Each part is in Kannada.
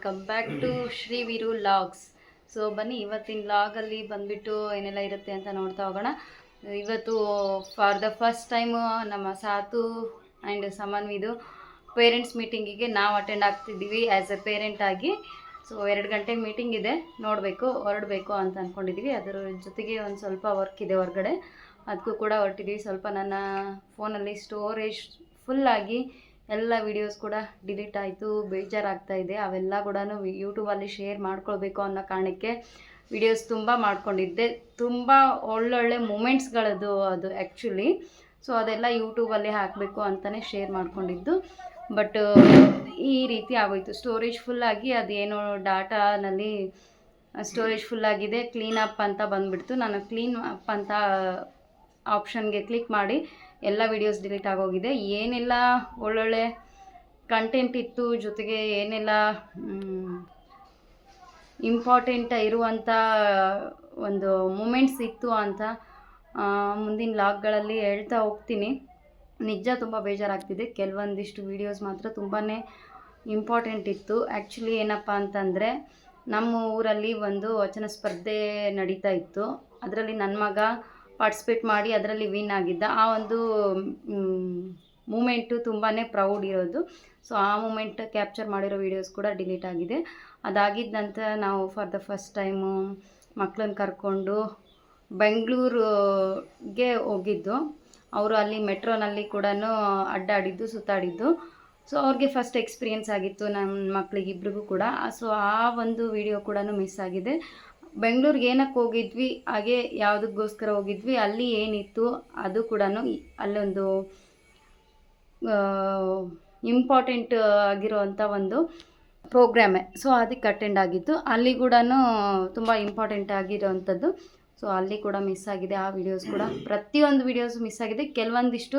Welcome back to Shri Veeru vlogs so ಬನ್ನಿ, ಇವತ್ತಿನ ಲಾಗಲ್ಲಿ ಬಂದ್ಬಿಟ್ಟು ಏನೆಲ್ಲ ಇರುತ್ತೆ ಅಂತ ನೋಡ್ತಾ ಹೋಗೋಣ. ಇವತ್ತು ಫಾರ್ ದ ಫಸ್ಟ್ ಟೈಮು ನಮ್ಮ ಸಾತು ಆ್ಯಂಡ್ ಸಮನ್ವಿದು ಪೇರೆಂಟ್ಸ್ ಮೀಟಿಂಗಿಗೆ ನಾವು ಅಟೆಂಡ್ ಆಗ್ತಿದ್ದೀವಿ ಆ್ಯಸ್ ಎ ಪೇರೆಂಟ್ ಆಗಿ. ಸೊ ಎರಡು ಗಂಟೆ ಮೀಟಿಂಗ್ ಇದೆ. ನೋಡಬೇಕು, ಹೊರಡಬೇಕು ಅಂತ ಅಂದ್ಕೊಂಡಿದ್ದೀವಿ ಅದರ ಜೊತೆಗೆ ಒಂದು ಸ್ವಲ್ಪ ವರ್ಕ್ ಇದೆ ಹೊರಗಡೆ. ಅದಕ್ಕೂ ಕೂಡ ಹೊರಟಿದ್ದೀವಿ ಸ್ವಲ್ಪ ನನ್ನ ಫೋನಲ್ಲಿ ಸ್ಟೋರೇಜ್ ಫುಲ್ಲಾಗಿ ಎಲ್ಲ ವೀಡಿಯೋಸ್ ಕೂಡ ಡಿಲೀಟ್ ಆಯಿತು, ಬೇಜಾರಾಗ್ತಾ ಇದೆ. ಅವೆಲ್ಲ ಕೂಡ ಯೂಟ್ಯೂಬಲ್ಲಿ ಶೇರ್ ಮಾಡ್ಕೊಳ್ಬೇಕು ಅನ್ನೋ ಕಾರಣಕ್ಕೆ ವಿಡಿಯೋಸ್ ತುಂಬ ಮಾಡ್ಕೊಂಡಿದ್ದೆ. ತುಂಬ ಒಳ್ಳೊಳ್ಳೆ ಮೂಮೆಂಟ್ಸ್ಗಳದು ಅದು ಆ್ಯಕ್ಚುಲಿ ಸೊ ಅದೆಲ್ಲ ಯೂಟ್ಯೂಬಲ್ಲಿ ಹಾಕಬೇಕು ಅಂತಲೇ ಶೇರ್ ಮಾಡ್ಕೊಂಡಿದ್ದು. ಬಟ್ ಈ ರೀತಿ ಆಗೋಯ್ತು. ಸ್ಟೋರೇಜ್ ಫುಲ್ಲಾಗಿ ಅದೇನೋ ಡಾಟಾನಲ್ಲಿ ಸ್ಟೋರೇಜ್ ಫುಲ್ಲಾಗಿದೆ ಕ್ಲೀನ್ ಅಪ್ ಅಂತ ಬಂದುಬಿಡ್ತು. ನಾನು ಕ್ಲೀನ್ ಅಪ್ ಅಂತ ಆಪ್ಷನ್ಗೆ ಕ್ಲಿಕ್ ಮಾಡಿ ಎಲ್ಲ ವೀಡಿಯೋಸ್ ಡಿಲೀಟ್ ಆಗೋಗಿದೆ. ಏನೆಲ್ಲ ಒಳ್ಳೊಳ್ಳೆ ಕಂಟೆಂಟ್ ಇತ್ತು, ಜೊತೆಗೆ ಏನೆಲ್ಲ ಇಂಪಾರ್ಟೆಂಟ್ ಇರುವಂಥ ಒಂದು ಮೂಮೆಂಟ್ಸ್ ಇತ್ತು ಅಂತ ಮುಂದಿನ ಲಾಗ್ಗಳಲ್ಲಿ ಹೇಳ್ತಾ ಹೋಗ್ತೀನಿ. ನಿಜ ತುಂಬ ಬೇಜಾರಾಗ್ತಿದೆ. ಕೆಲವೊಂದಿಷ್ಟು ವೀಡಿಯೋಸ್ ಮಾತ್ರ ತುಂಬಾ ಇಂಪಾರ್ಟೆಂಟ್ ಇತ್ತು. ಆ್ಯಕ್ಚುಲಿ ಏನಪ್ಪ ಅಂತಂದರೆ, ನಮ್ಮ ಊರಲ್ಲಿ ಒಂದು ವಚನ ಸ್ಪರ್ಧೆ ನಡೀತಾ ಇತ್ತು. ಅದರಲ್ಲಿ ನನ್ನ ಮಗ ಪಾರ್ಟಿಸಿಪೇಟ್ ಮಾಡಿ ಅದರಲ್ಲಿ ವಿನ್ ಆಗಿದ್ದ. ಆ ಒಂದು ಮೂಮೆಂಟು ತುಂಬಾ ಪ್ರೌಡ್ ಇರೋದು. ಸೊ, ಆ ಮೂಮೆಂಟ್ ಕ್ಯಾಪ್ಚರ್ ಮಾಡಿರೋ ವೀಡಿಯೋಸ್ ಕೂಡ ಡಿಲೀಟ್ ಆಗಿದೆ. ಅದಾಗಿದ್ದ ನಂತರ ನಾವು ಫಾರ್ ದ ಫಸ್ಟ್ ಟೈಮು ಮಕ್ಕಳನ್ನ ಕರ್ಕೊಂಡು ಬೆಂಗಳೂರಿಗೆ ಹೋಗಿದ್ದು. ಅವರು ಅಲ್ಲಿ ಮೆಟ್ರೋನಲ್ಲಿ ಕೂಡ ಅಡ್ಡಾಡಿದ್ದು, ಸುತ್ತಾಡಿದ್ದು. ಸೊ, ಅವ್ರಿಗೆ ಫಸ್ಟ್ ಎಕ್ಸ್ಪೀರಿಯೆನ್ಸ್ ಆಗಿತ್ತು ನನ್ನ ಮಕ್ಕಳಿಗಿಬ್ರಿಗೂ ಕೂಡ. ಸೊ, ಆ ಒಂದು ವಿಡಿಯೋ ಕೂಡ ಮಿಸ್ ಆಗಿದೆ. ಬೆಂಗಳೂರಿಗೆ ಏನಕ್ಕೆ ಹೋಗಿದ್ವಿ, ಹಾಗೆ ಯಾವುದಕ್ಕೋಸ್ಕರ ಹೋಗಿದ್ವಿ, ಅಲ್ಲಿ ಏನಿತ್ತು, ಅದು ಕೂಡ ಅಲ್ಲೊಂದು ಇಂಪಾರ್ಟೆಂಟ್ ಆಗಿರುವಂಥ ಒಂದು ಪ್ರೋಗ್ರಾಮೇ ಸೊ ಅದಕ್ಕೆ ಅಟೆಂಡ್ ಆಗಿತ್ತು ಅಲ್ಲಿ ಕೂಡ ತುಂಬ ಇಂಪಾರ್ಟೆಂಟ್ ಆಗಿರೋವಂಥದ್ದು ಸೊ ಅಲ್ಲಿ ಕೂಡ ಮಿಸ್ ಆಗಿದೆ. ಆ ವಿಡಿಯೋಸ್ ಕೂಡ ಪ್ರತಿಯೊಂದು ವಿಡಿಯೋಸ್ ಮಿಸ್ ಆಗಿದೆ. ಕೆಲವೊಂದಿಷ್ಟು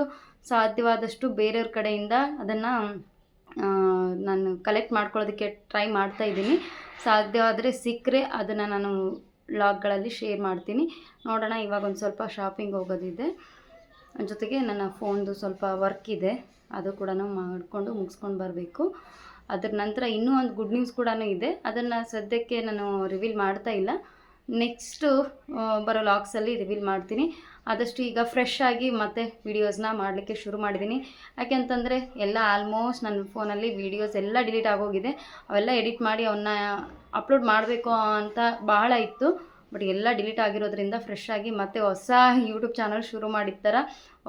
ಸಾಧ್ಯವಾದಷ್ಟು ಬೇರೆಯವ್ರ ಕಡೆಯಿಂದ ಅದನ್ನು ನಾನು ಕಲೆಕ್ಟ್ ಮಾಡ್ಕೊಳ್ಳೋದಕ್ಕೆ ಟ್ರೈ ಮಾಡ್ತಾ ಇದ್ದೀನಿ. ಸಾಧ್ಯವಾದರೆ ಸಿಕ್ಕರೆ ಅದನ್ನು ನಾನು ಲಾಗ್ಗಳಲ್ಲಿ ಶೇರ್ ಮಾಡ್ತೀನಿ. ನೋಡೋಣ, ಇವಾಗ ಒಂದು ಸ್ವಲ್ಪ ಶಾಪಿಂಗ್ ಹೋಗೋದಿದೆ. ಜೊತೆಗೆ ನನ್ನ ಫೋನ್ದು ಸ್ವಲ್ಪ ವರ್ಕ್ ಇದೆ. ಅದು ಕೂಡ ಮಾಡಿಕೊಂಡು ಮುಗಿಸ್ಕೊಂಡು ಬರಬೇಕು. ಅದರ ನಂತರ ಇನ್ನೂ ಒಂದು ಗುಡ್ ನ್ಯೂಸ್ ಕೂಡ ಇದೆ. ಅದನ್ನು ಸದ್ಯಕ್ಕೆ ನಾನು ರಿವೀಲ್ ಮಾಡ್ತಾ ಇಲ್ಲ. ನೆಕ್ಸ್ಟು ಬರೋ ಲಾಗ್ಸಲ್ಲಿ ರಿವೀಲ್ ಮಾಡ್ತೀನಿ. ಆದಷ್ಟು ಈಗ ಫ್ರೆಶ್ ಆಗಿ ಮತ್ತೆ ವೀಡಿಯೋಸ್ನ ಮಾಡಲಿಕ್ಕೆ ಶುರು ಮಾಡಿದ್ದೀನಿ ಯಾಕೆಂತಂದರೆ ಎಲ್ಲ ಆಲ್ಮೋಸ್ಟ್ ನನ್ನ ಫೋನಲ್ಲಿ ವೀಡಿಯೋಸ್ ಎಲ್ಲ ಡಿಲೀಟ್ ಆಗೋಗಿದೆ. ಅವೆಲ್ಲ ಎಡಿಟ್ ಮಾಡಿ ಅವನ್ನ ಅಪ್ಲೋಡ್ ಮಾಡಬೇಕು ಅಂತ ಬಹಳ ಇತ್ತು. ಬಟ್ ಎಲ್ಲ ಡಿಲೀಟ್ ಆಗಿರೋದ್ರಿಂದ ಫ್ರೆಶ್ ಆಗಿ ಮತ್ತೆ ಹೊಸ ಯೂಟ್ಯೂಬ್ ಚಾನಲ್ ಶುರು ಮಾಡಿದ ಥರ